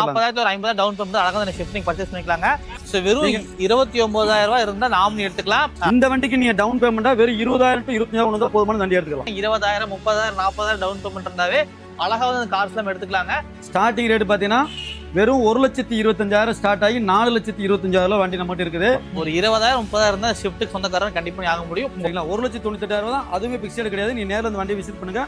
நாற்பதாயிரத்து ஒரு ஐம்பதாயிரம் down payment அழகாக அந்த ஷிஃப்டிங் பர்ச்சேஸ் பண்ணிக்கலாங்க. ஸோ வெறும் இருபத்தி ஒன்பதாயிரம் ரூபாய் இருந்தால் நாமினி எடுத்துக்கலாம். இந்த வண்டிக்கு நீங்க டவுன் பேமெண்டா வெறும் இருபதாயிரம் டு இருபத்தஞ்சாயிரம் வந்தா போதுமான வண்டி எடுத்துக்கலாம். இருபதாயிரம் முப்பதாயிரம் நாற்பதாயிரம் டவுன் பேமெண்ட் இருந்தாவே அழகாக வந்து கார்ஸ் எல்லாம் எடுத்துக்கலாங்க. ஸ்டார்டிங் ரேட் பாத்தீங்கன்னா வெறும் ஒரு லட்சத்தி இருபத்தஞ்சாயிரம் ஸ்டார்ட் ஆகி நாலு லட்சத்தி இருபத்தஞ்சாயிரம் வண்டி நம்மகிட்ட இருக்குது. ஒரு இருபதாயிரம் முப்பதாயிரம் தான் ஷிஃப்ட்டுக்கு சொந்தக்காரன் கண்டிப்பாக ஆக முடியும். சரிங்களா? ஒரு லட்சத்தி தொண்ணூத்தெட்டாயிரம் தான் அதுவே பிக்சடு கிடையாது. நீ நேரில் வந்து வண்டி விசிட் பண்ணுங்க.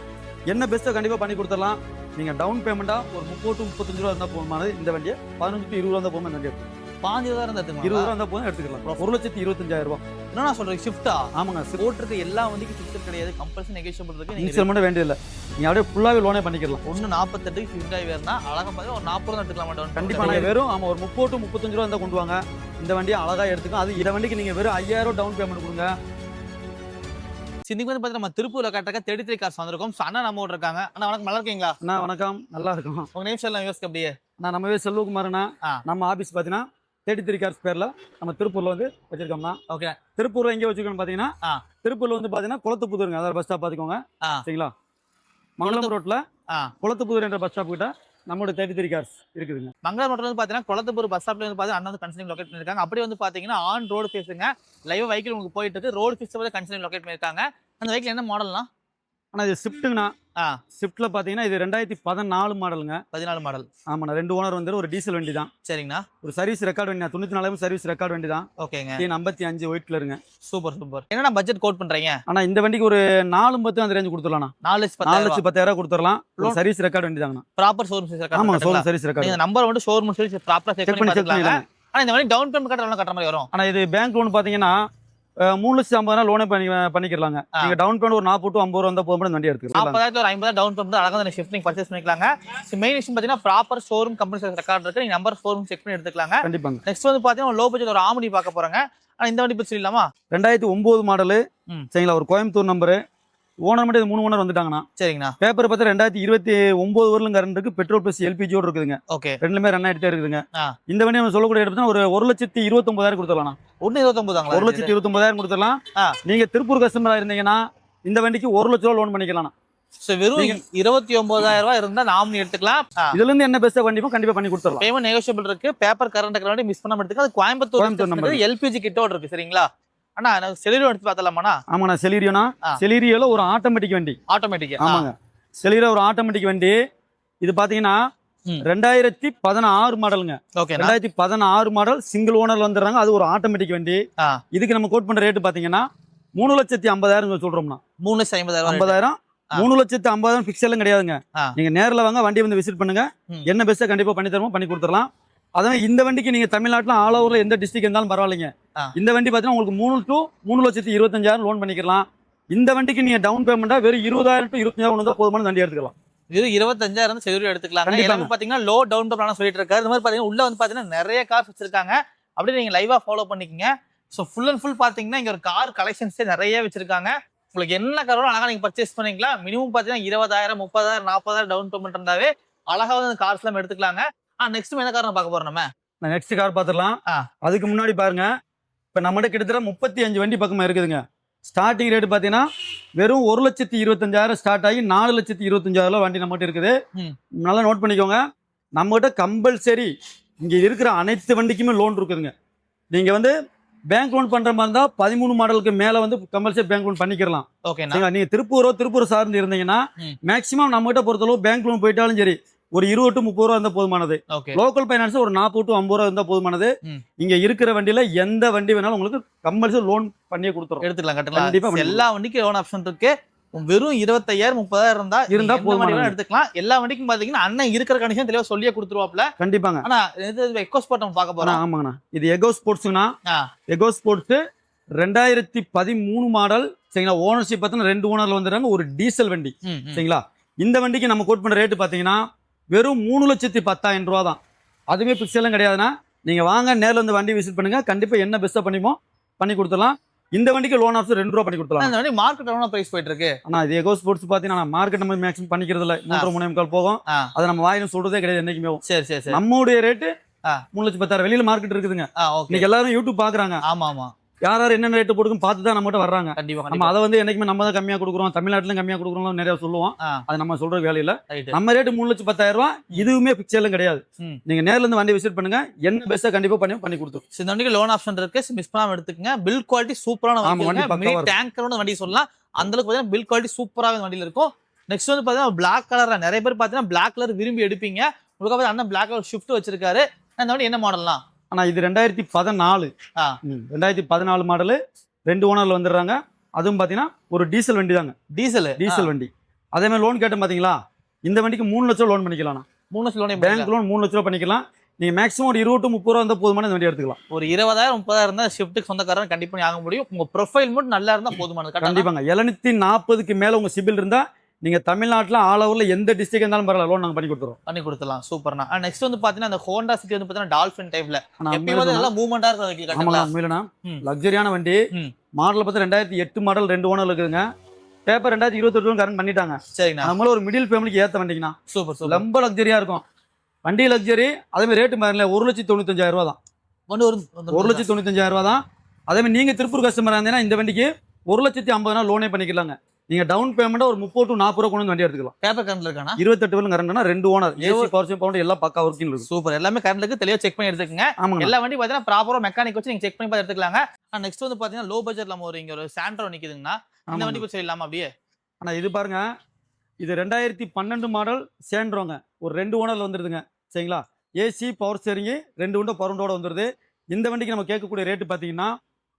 என்ன பெஸ்ட்டோ கண்டிப்பா பண்ணி கொடுத்துடலாம். நீங்க டவுன் பேமெண்டா ஒரு முப்பது டு முப்பத்தஞ்சு ரூபா இருந்தா போதுமானது. இந்த வண்டியை பதினஞ்சு டு இருபது ரூபா இருந்தா போதும் இந்த வண்டி எடுத்துக்கலாம். பாஞ்சு தான் எடுத்துக்கலாம். இருபது ரூபா இருந்தா போதும் எடுத்துக்கலாம். ஒரு லட்சத்தி இருபத்தஞ்சாயிரம் ரூபாய் என்ன நான் சொல்றேன் ஷிஃப்ட்டா ஆமாங்க போட்டிருக்க எல்லா வண்டிக்கும் ஃபிக்ஸட் கிடையாது. கம்பல்சரி நெகோஷியபிள் இருக்கு. நீங்க இன்சல் மட்டும் வேண்டியதில்லை. நீங்க அப்படியே ஃபுல்லாவே லோனே பண்ணிக்கலாம். ஒன்று நாற்பத்தெட்டுக்கு ஹிண்டாய் வேறுனா அழகாக பார்த்து ஒரு நாற்பது ரூபா எடுத்துக்கலாம் டவுன் கண்டிப்பா நீங்க வெறும் ஆமா ஒரு முப்பது டு முப்பத்தஞ்சு ரூபா இருந்தா கொண்டு வாங்க. இந்த வண்டியை அழகா எடுத்துக்கலாம். அது இந்த வண்டிக்கு நீங்க வெறும் ஐயாயிரம் டவுன் பேமெண்ட் கொடுங்க. இன்னைக்கு வந்து பார்த்தீங்கன்னா நம்ம திருப்பூர்ல கட்டக்க தேர்ட்டி த்ரீ கார்ஸ் வந்திருக்கோம். So, அண்ணா நம்ம இருக்காங்க. அண்ணா வணக்கம். நல்லா இருக்கீங்களா? அண்ணா வணக்கம். நல்லா இருக்கும். உங்க நேம் சொல்லலாம் யோசிக்க அப்படியே. நான் நம்மவே செல்வகுமார்ண்ணா. நம்ம ஆபீஸ் பார்த்தீங்கன்னா தேர்ட்டி த்ரீ கார்ஸ் பேர்ல நம்ம திருப்பூர்ல வந்து வச்சிருக்கோம்னா ஓகே திருப்பூர்ல எங்கே வச்சிருக்கோம்னு பார்த்தீங்கன்னா ஆ. திருப்பூர்ல வந்து பார்த்தீங்கன்னா குளத்துப்புதூருங்க. அதாவது பஸ் ஸ்டாப் பார்த்துக்கோங்க ஆ. சரிங்களா? மங்களம் ரோட்ல ஆ. குளத்துப்புதூர் என்ற பஸ் ஸ்டாப் கிட்ட நம்மளோட தேர்ட்டி த்ரீ கார்ஸ் இருக்குதுங்க. மங்களம் மட்டும் வந்து பார்த்தீங்கன்னா குளத்துப்பூர் பஸ் ஸ்டாப்ல வந்து பார்த்தீங்கன்னா அண்ணா வந்து கன்சனிங் லொக்கேட் பண்ணிருக்காங்க. அப்படியே வந்து பார்த்தீங்கன்னா ஆன் ரோடு ஃபேஸுங்க லைவ் வெஹிக்கிள் உங்களுக்கு போயிட்டு இருக்கு. ரோடு ஃபேஸ் வந்து கன்சனிங் லொக்கேட் பண்ணிருக்காங்க. அந்த வெஹிக்கிள் என்ன மாடல்னா ஆனா இது ஸ்விஃப்ட்டுங்கண்ணா ஆ. ஸ்விஃப்ட்ல பார்த்தீங்கன்னா இது ரெண்டாயிரத்தி பதினாலு மாடலுங்க. பதினாலு மாடல். ஆமாண்ணா ரெண்டு ஓனர் வந்து ஒரு டீசல் வண்டி தான் சரிங்கண்ணா. ஒரு சர்வீஸ் ரெக்கார்டு வண்டி தொண்ணூத்தி நாலாயிரம் சர்வீஸ் ரெக்கார்டு வண்டி தான் ஓகேங்க. டிஎன் ஐம்பத்தி அஞ்சு ஒயிட் கலருங்க சூப்பர் சூப்பர். என்னண்ணா பட்ஜெட் கோட் பண்றீங்க? ஆனா இந்த வண்டிக்கு ஒரு நாலு பத்து அந்த ரேஞ்சு கொடுத்துடலாம் நாலு லட்சம் நாலு லட்சம் பத்தாயிரம் கொடுத்துடலாம். சர்வீஸ் ரெக்கார்டு வண்டி தாங்கண்ணா ப்ராப்பர் ஷோரூம் ஆமாங்க சோழ சர்வீஸ் ரெக்கார்டு நம்பர் வந்து ஷோரூம் சொல்லி ப்ராப்பரா செக் பண்ணி செக் பார்த்துக்கலாங்க பண்ணிடலாம் ஆனா இந்த மாதிரி டவுன் பேமெண்ட் கட்டுற கட்டுற மாதிரி வரும். ஆனா இது பேங்க் லோன் பாத்தீங்கன்னா அஹ், மூணு லட்சம் ஐம்பதாயிரம் லோனே பண்ணி பண்ணிக்கலாங்க. நீங்க டவுன் பேமெண்ட் ஒரு நாற்பது ஐம்பது ரூபா இருந்தா போதும் வண்டி எடுத்துக்கலாம். நாற்பதாயிரத்து ஒரு ஐம்பதாயிரம் டவுன் பேமெண்ட் அழகாக அந்த ஷிஃப்டிங் பர்ச்சேஸ் பண்ணிக்கலாங்க. மெயின் விஷயம் பார்த்தீங்கன்னா ப்ராப்பர் ஷோரூம் கம்பெனி ரெக்கார்ட் இருக்கு. நீங்க நம்பர் ஷோரூம் செக் பண்ணி எடுத்துக்கலாங்க. கண்டிப்பாங்க. நெக்ஸ்ட் வந்து பார்த்தீங்கன்னா லோ பட்ஜெட் ஒரு ஆமடி பார்க்க போறாங்க. ஆனா இந்த வண்டி பற்றி சொல்லலாமா ரெண்டாயிரத்தி ஒன்பது மாடலு. சரிங்களா? ஒரு கோயம்புத்தூர் நம்பரு ஓனர் மட்டும் மூணு ஓனர் வந்துட்டாங்கண்ணா சரிங்கண்ணா. பேப்பர் பார்த்து ரெண்டாயிரத்தி இருபத்தி ஒன்பது வரலும் கரண்ட் இருக்கு. பெட்ரோல் பிளஸ் எல்பிஜியோட இருக்குதுங்க. ஓகே ரெண்டுமே ரன் ஆயிட்டே இருக்குதுங்க. இந்த வண்டி நம்ம சொல்லக்கூடிய எடுத்தா ஒரு ஒரு லட்சத்தி இருபத்தொன்பதாயிரம் கொடுத்துடலாம் ஒன்று இருபத்தொம்பதாங்களா ஒரு லட்சத்தி இருபத்தொன்பதாயிரம் கொடுத்துடலாம். ஆ. நீங்க திருப்பூர் கஸ்டமரா இருந்தீங்கன்னா இந்த வண்டிக்கு ஒரு லட்ச ரூபா லோன் பண்ணிக்கலாம். ஸோ வெறும் இருபத்தி ஒன்பதாயிரம் ரூபாய் இருந்தா நாமினி எடுத்துக்கலாம். இதுல இருந்து என்ன பெஸ்ட்டா கண்டிப்பா கண்டிப்பா பண்ணி கொடுத்துடலாம். பேமெண்ட் நெகோஷியபிள் இருக்கு. பேப்பர் கரண்ட் வண்டி மிஸ் பண்ணாம எடுத்துக்க. அது கோயம்புத்தூர் number. எல்பிஜி கிட்டோட இருக்கு சரிங்களா? அண்ணா செலிலும் எடுத்து பார்த்தலாமாண்ணா ஆமாண்ணா செலீரியோனா. செலீரியோல ஒரு ஆட்டோமேட்டிக் வண்டி. ஆட்டோமேட்டிக் ஆமாங்க. செலீரியோ ஒரு ஆட்டோமேட்டிக் வண்டி. இது பாத்தீங்கன்னா ம். ரெண்டாயிரத்தி பதினாறு மாடலுங்க. ரெண்டாயிரத்தி பதினாறு மாடல் சிங்கிள் ஓனர்ல வந்துடுறாங்க. அது ஒரு ஆட்டோமேட்டிக் வண்டி. இதுக்கு நம்ம கோட் பண்ற ரேட்டு பாத்தீங்கன்னா மூணு லட்சத்தி ஐம்பதாயிரம் சொல்றோம்னா மூணு லட்சம் ஐம்பதாயிரம் ஐம்பதாயிரம். மூணு லட்சத்து ஐம்பதாயிரம் எல்லாம் கிடையாதுங்க. நீங்க நேர்ல வாங்க வண்டி வந்து விசிட் பண்ணுங்க. என்ன பெஸ்ட்டா கண்டிப்பா பண்ணி தருவோம் பண்ணி கொடுத்துடலாம். அதான் இந்த வண்டிக்கு நீங்க தமிழ்நாட்டுல ஆல் ஓவர்ல எந்த டிஸ்ட்ரிக்ட் இருந்தாலும் பரவாயில்லைங்க. இந்த வண்டி பாத்தீங்கன்னா உங்களுக்கு மூணு டு மூணு லட்சத்தி இருபத்தஞ்சாயிரம் லோன் பண்ணிக்கலாம். இந்த வண்டிக்கு நீங்க டவுன் பேமெண்டா வெறும் இருபதாயிரம் டு இருபத்தஞ்சாயிரம் வந்தா போதுமான வண்டி எடுத்துக்கலாம். இது இருபத்தஞ்சாயிரம் எடுத்துக்கலாங்க. கண்டிப்பாங்க. எல்லாமே பாத்தீங்கன்னா லோ டவுன் பேமெண்ட் சொல்லிட்டு இருக்காரு. இந்த மாதிரி பாத்தீங்கன்னா உள்ள வந்து பாத்தீங்கன்னா நிறைய கார்ஸ் வச்சிருக்காங்க. அப்படியே நீங்க லைவா ஃபாலோ பண்ணிக்கங்க. ஸோ ஃபுல் அண்ட் ஃபுல் பாத்தீங்கன்னா இங்க ஒரு கார் கலெக்ஷன்ஸே நிறைய வச்சிருக்காங்க. உங்களுக்கு என்ன காரோ அழகா நீங்க பர்ச்சேஸ் பண்ணிக்கலாம். மினிமம் பாத்தீங்கன்னா இருபதாயிரம் முப்பதாயிரம் நாற்பதாயிரம் டவுன் பேமெண்ட் இருந்தாவே அழகா வந்து கார்ஸ் எல்லாம் எடுத்துக்கலாங்க. ஆ நெக்ஸ்ட் என்ன காரணம் பார்க்க போறோம் நம்ம? நெக்ஸ்ட் கார் பார்த்துடலாம். அதுக்கு முன்னாடி பாருங்க. இப்போ நம்மகிட்ட கிட்டத்தட்ட முப்பத்தி அஞ்சு வண்டி பக்கமா இருக்குதுங்க. ஸ்டார்டிங் ரேட் பார்த்தீங்கன்னா வெறும் ஒரு லட்சத்தி இருபத்தஞ்சாயிரம் ஸ்டார்ட் ஆகி நாலு லட்சத்தி இருபத்தஞ்சாயிரம் வண்டி நம்மகிட்ட இருக்குது. நல்லா நோட் பண்ணிக்கோங்க. நம்மகிட்ட கம்பல்சரி இங்க இருக்கிற அனைத்து வண்டிக்குமே லோன் இருக்குதுங்க. நீங்க வந்து பேங்க் லோன் பண்ற மாதிரி இருந்தா பதிமூணு மாடலுக்கு மேல வந்து கம்பல்சரி பேங்க் லோன் பண்ணிக்கலாம் ஓகேண்ணா சரிங்களா? நீங்க திருப்பூரோ திருப்பூர் சார்ந்து இருந்தீங்கன்னா ம். மேக்சிமம் நம்மகிட்ட பொறுத்தளவு பேங்க் லோன் போயிட்டாலும் சரி ஒரு இருபது டு முப்பது ரூபா இருந்தால் போதுமானது. லோக்கல் ஃபைனான்ஸ் ஒரு நாற்பது டு ஐம்பது ரூபா இருந்தால் போதுமானது. இங்க இருக்கிற வண்டியில எந்த வண்டி வேணாலும் உங்களுக்கு கம்பல்சரி லோன் பண்ணியே கொடுத்துரும் எடுத்துக்கலாம் கட்டலாம். பண்ணி எல்லா வண்டிக்கும் லோன் ஆப்ஷன் இருக்கு? வெறும் இருபத்தாயிரம் முப்பதாயிரம் இருந்தா இருந்தா. வேணாலும் எடுத்துக்கலாம். எல்லா வண்டிக்கும் பாத்தீங்கன்னா அண்ணன் இருக்கிற கண்டிஷன் தெளிவா சொல்லியே கொடுத்துருவாப்ல. கண்டிப்பாங்க. ஆனா இது எக்கோ ஸ்பாட் நம்ம பார்க்க போறோம். ஆமாங்கண்ணா. இது எகோ ஸ்போர்ட்ஸ்ங்கண்ணா ஆ. எகோ ஸ்போர்ட்ஸ் ரெண்டாயிரத்தி பதிமூணு மாடல் சரிங்களா? ஓனர்ஷிப் பார்த்தீங்கன்னா ரெண்டு ஓனர்ல வந்துடுறாங்க ஒரு டீசல் வண்டி. சரிங்களா? இந்த வண்டிக்கு நம்ம கோட் பண்ற ரேட்டு பார்த்தீங்கன்னா வெறும் மூணு லட்சத்தி பத்தாயிரம் ரூபா தான் அதுவுமே பிக்சலும் கிடையாதுண்ணா. நீங்க வாங்க நேர்ல வந்து வண்டி விசிட் பண்ணுங்க. கண்டிப்பா என்ன பெஸ்ட்டாக பண்ணிமோ பண்ணி கொடுத்துடலாம். இந்த வண்டிக்கு லோன் ஆப்ஷன் ரெண்டு ரூபா பண்ணி கொடுத்துடலாம். அந்த வண்டி மார்க்கெட் எவ்வளவு பிரைஸ் போயிட்டு இருக்கு. ஆனா இது எகோ ஸ்போர்ட்ஸ் பார்த்தீங்கன்னா மார்க்கெட் நம்ம மேக்ஸிமம் பண்ணிக்கிறது இல்லை மூன்று மூணே முக்கால் போகும். அதை நம்ம வாயிலும் சொல்றதே கிடையாது என்னைக்குமே சரி சரி சரி. நம்மளுடைய ரேட்டு. மூணு லட்சம் பத்தாயிரம். வெளியில மார்க்கெட் இருக்குதுங்க. இன்னைக்கு எல்லாரும் யூடியூப் பாக்குறாங்க. ஆமா ஆமா. யார் யார் என்னென்ன ரேட்டு போட்டுக்கும் பார்த்து தான் நம்மகிட்ட வர்றாங்க. கண்டிப்பா நம்ம அதை வந்து என்னைக்குமே நம்ம தான் கம்மியா கொடுக்குறோம் தமிழ்நாட்டிலும் கம்மியா கொடுக்குறோம் நிறைய சொல்லுவோம். அது நம்ம சொல்ற வேலையில நம்ம ரேட்டு மூணு லட்சம் பத்தாயிரம் ரூபாய் இதுவுமே பிக்சர்லாம் கிடையாது. நீங்க நேர்ல இருந்து வண்டி விசிட் பண்ணுங்க என்ன பெஸ்ட்டா கண்டிப்பா பண்ணி பண்ணி கொடுத்துரும். இந்த வண்டிக்கு லோன் ஆப்ஷன் இருக்கு. மிஸ் பண்ணாம எடுத்துக்கங்க. பில் குவாலிட்டி சூப்பரான வண்டி. டேங்கரோட வண்டி சொல்லலாம். அந்த அளவுக்கு பார்த்தீங்கன்னா பில் குவாலிட்டி சூப்பராக வண்டியில இருக்கும். நெக்ஸ்ட் வந்து பார்த்தீங்கன்னா பிளாக் கலர்ல நிறைய பேர் பார்த்தீங்கன்னா பிளாக் கலர் விரும்பி எடுப்பீங்க. உங்களுக்கு அண்ணன் பிளாக் கலர் ஷிஃப்ட் வச்சிருக்காரு. அந்த வண்டி என்ன மாடல்லாம் ஆனா இது ரெண்டாயிரத்தி பதினாலு. ரெண்டாயிரத்தி பதினாலு மாடலு ரெண்டு ஓனர்ல வந்துடுறாங்க. அதுவும் பாத்தீங்கன்னா ஒரு டீசல் வண்டி தாங்க. டீசல்? டீசல் வண்டி. அதே மாதிரி லோன் கேட்டேன் பாத்தீங்களா? இந்த வண்டிக்கு மூணு லட்சம் லோன் பண்ணிக்கலாம் மூணு லட்சம் லோனே பேங்க் லோன் மூணு லட்ச ரூபா பண்ணிக்கலாம். நீங்க மேக்ஸிமம் ஒரு இருபது முப்பது ரூபா இருந்தால் போதுமான இந்த வண்டி எடுத்துக்கலாம். ஒரு இருபதாயிரம் முப்பதாயிரம் இருந்தா ஷிஃப்ட்டுக்கு சொந்தக்காரன் கண்டிப்பா நீ ஆக முடியும். உங்க ப்ரொஃபைல் மட்டும் நல்லா இருந்தா போதுமானது. கண்டிப்பா கண்டிப்பாங்க. எழுநூத்தி நாற்பதுக்கு மேல உங்க சிபில் இருந்தா நீங்க தமிழ்நாட்டுல ஆல் ஓவர்ல எந்த டிஸ்ட்ரிக்ட் இருந்தாலும் பரவாயில்ல லோன் நாங்க பண்ணி கொடுத்துருவோம் பண்ணி கொடுத்துலாம் சூப்பர்ண்ணா நெக்ஸ்ட் வந்து பாத்தீங்கன்னா அந்த ஹோண்டா சிட்டி வந்து பாத்தீங்கன்னா டால்ஃபின் டைப்ல எப்பயும் வந்து நல்லா மூவ்மெண்டா இருக்கிற வெஹிக்கிள் ஆமாங்க கட்டுங்களா உண்மையிலனா ம். லக்ஸரியான வண்டி. மாடல் பார்த்து ரெண்டாயிரத்தி எட்டு மாடல் ரெண்டு ஓனர் இருக்குதுங்க. பேப்பர் ரெண்டாயிரத்தி இருபத்தெட்டு கரண்ட் பண்ணிட்டாங்க. சரிண்ணா. நம்மள ஒரு மிடில் ஃபேமிலிக்கு ஏத்த வண்டிங்கண்ணா. சூப்பர் சூப்பர் ரொம்ப லக்ஸரியா இருக்கும். வண்டி லக்ஸரி அதே மாதிரி ரேட்டு பாருங்களே ஒரு லட்சத்தி தொண்ணூத்தஞ்சாயிரம் ரூபா தான் வந்து ஒரு ஒரு லட்சத்தி தொண்ணூத்தஞ்சாயிரம் ரூபா தான் அதே மாதிரி நீங்க திருப்பூர் கஸ்டமர் இருந்தீங்கன்னா இந்த வண்டிக்கு ஒரு லட்சத்தி ஐம்பது நாள் லோனே பண்ணிக்கலாங்க. நீங்க டவுன் பேமெண்ட்டா ஒரு முப்பது டு நாற்பது ரூபா கொண்டு வந்து வண்டி எடுத்துக்கலாம். பேப்பர் கரண்ட்ல இருக்கானா? இருபத்தெட்டு வேலும் கரண்ட்னா ரெண்டு ஓனர் ஏசி பவர் பவுண்ட் எல்லாம் பக்கா ஒர்க்கிங் இருக்கும் சூப்பர் எல்லாமே கரண்ட் இருக்கு. தெளிவா செக் பண்ணி எடுத்துக்கங்க. ஆமாங்க. எல்லா வண்டி பாத்தீங்கன்னா ப்ராப்பரா மெக்கானிக் வச்சு நீங்க செக் பண்ணி பார்த்து எடுத்துக்கலாங்க. நெக்ஸ்ட் வந்து பாத்தீங்கன்னா லோ பட்ஜெட்ல நம்ம ஒரு இங்க ஒரு சாண்ட்ரோ நிக்குதுங்கன்னா இந்த. வண்டி போய் சொல்லலாமா அப்படியே? ஆனா இது பாருங்க. இது ரெண்டாயிரத்தி பன்னெண்டு மாடல் சேர்ந்துருவாங்க ஒரு ரெண்டு ஓனர்ல வந்துருதுங்க. சரிங்களா? ஏசி பவர் ஸ்டேரிங்கு ரெண்டு உண்டோ பவர் வந்துருது. இந்த வண்டிக்கு நம்ம கேட்கக்கூடிய ரேட்டு பார்த்தீங்கன்னா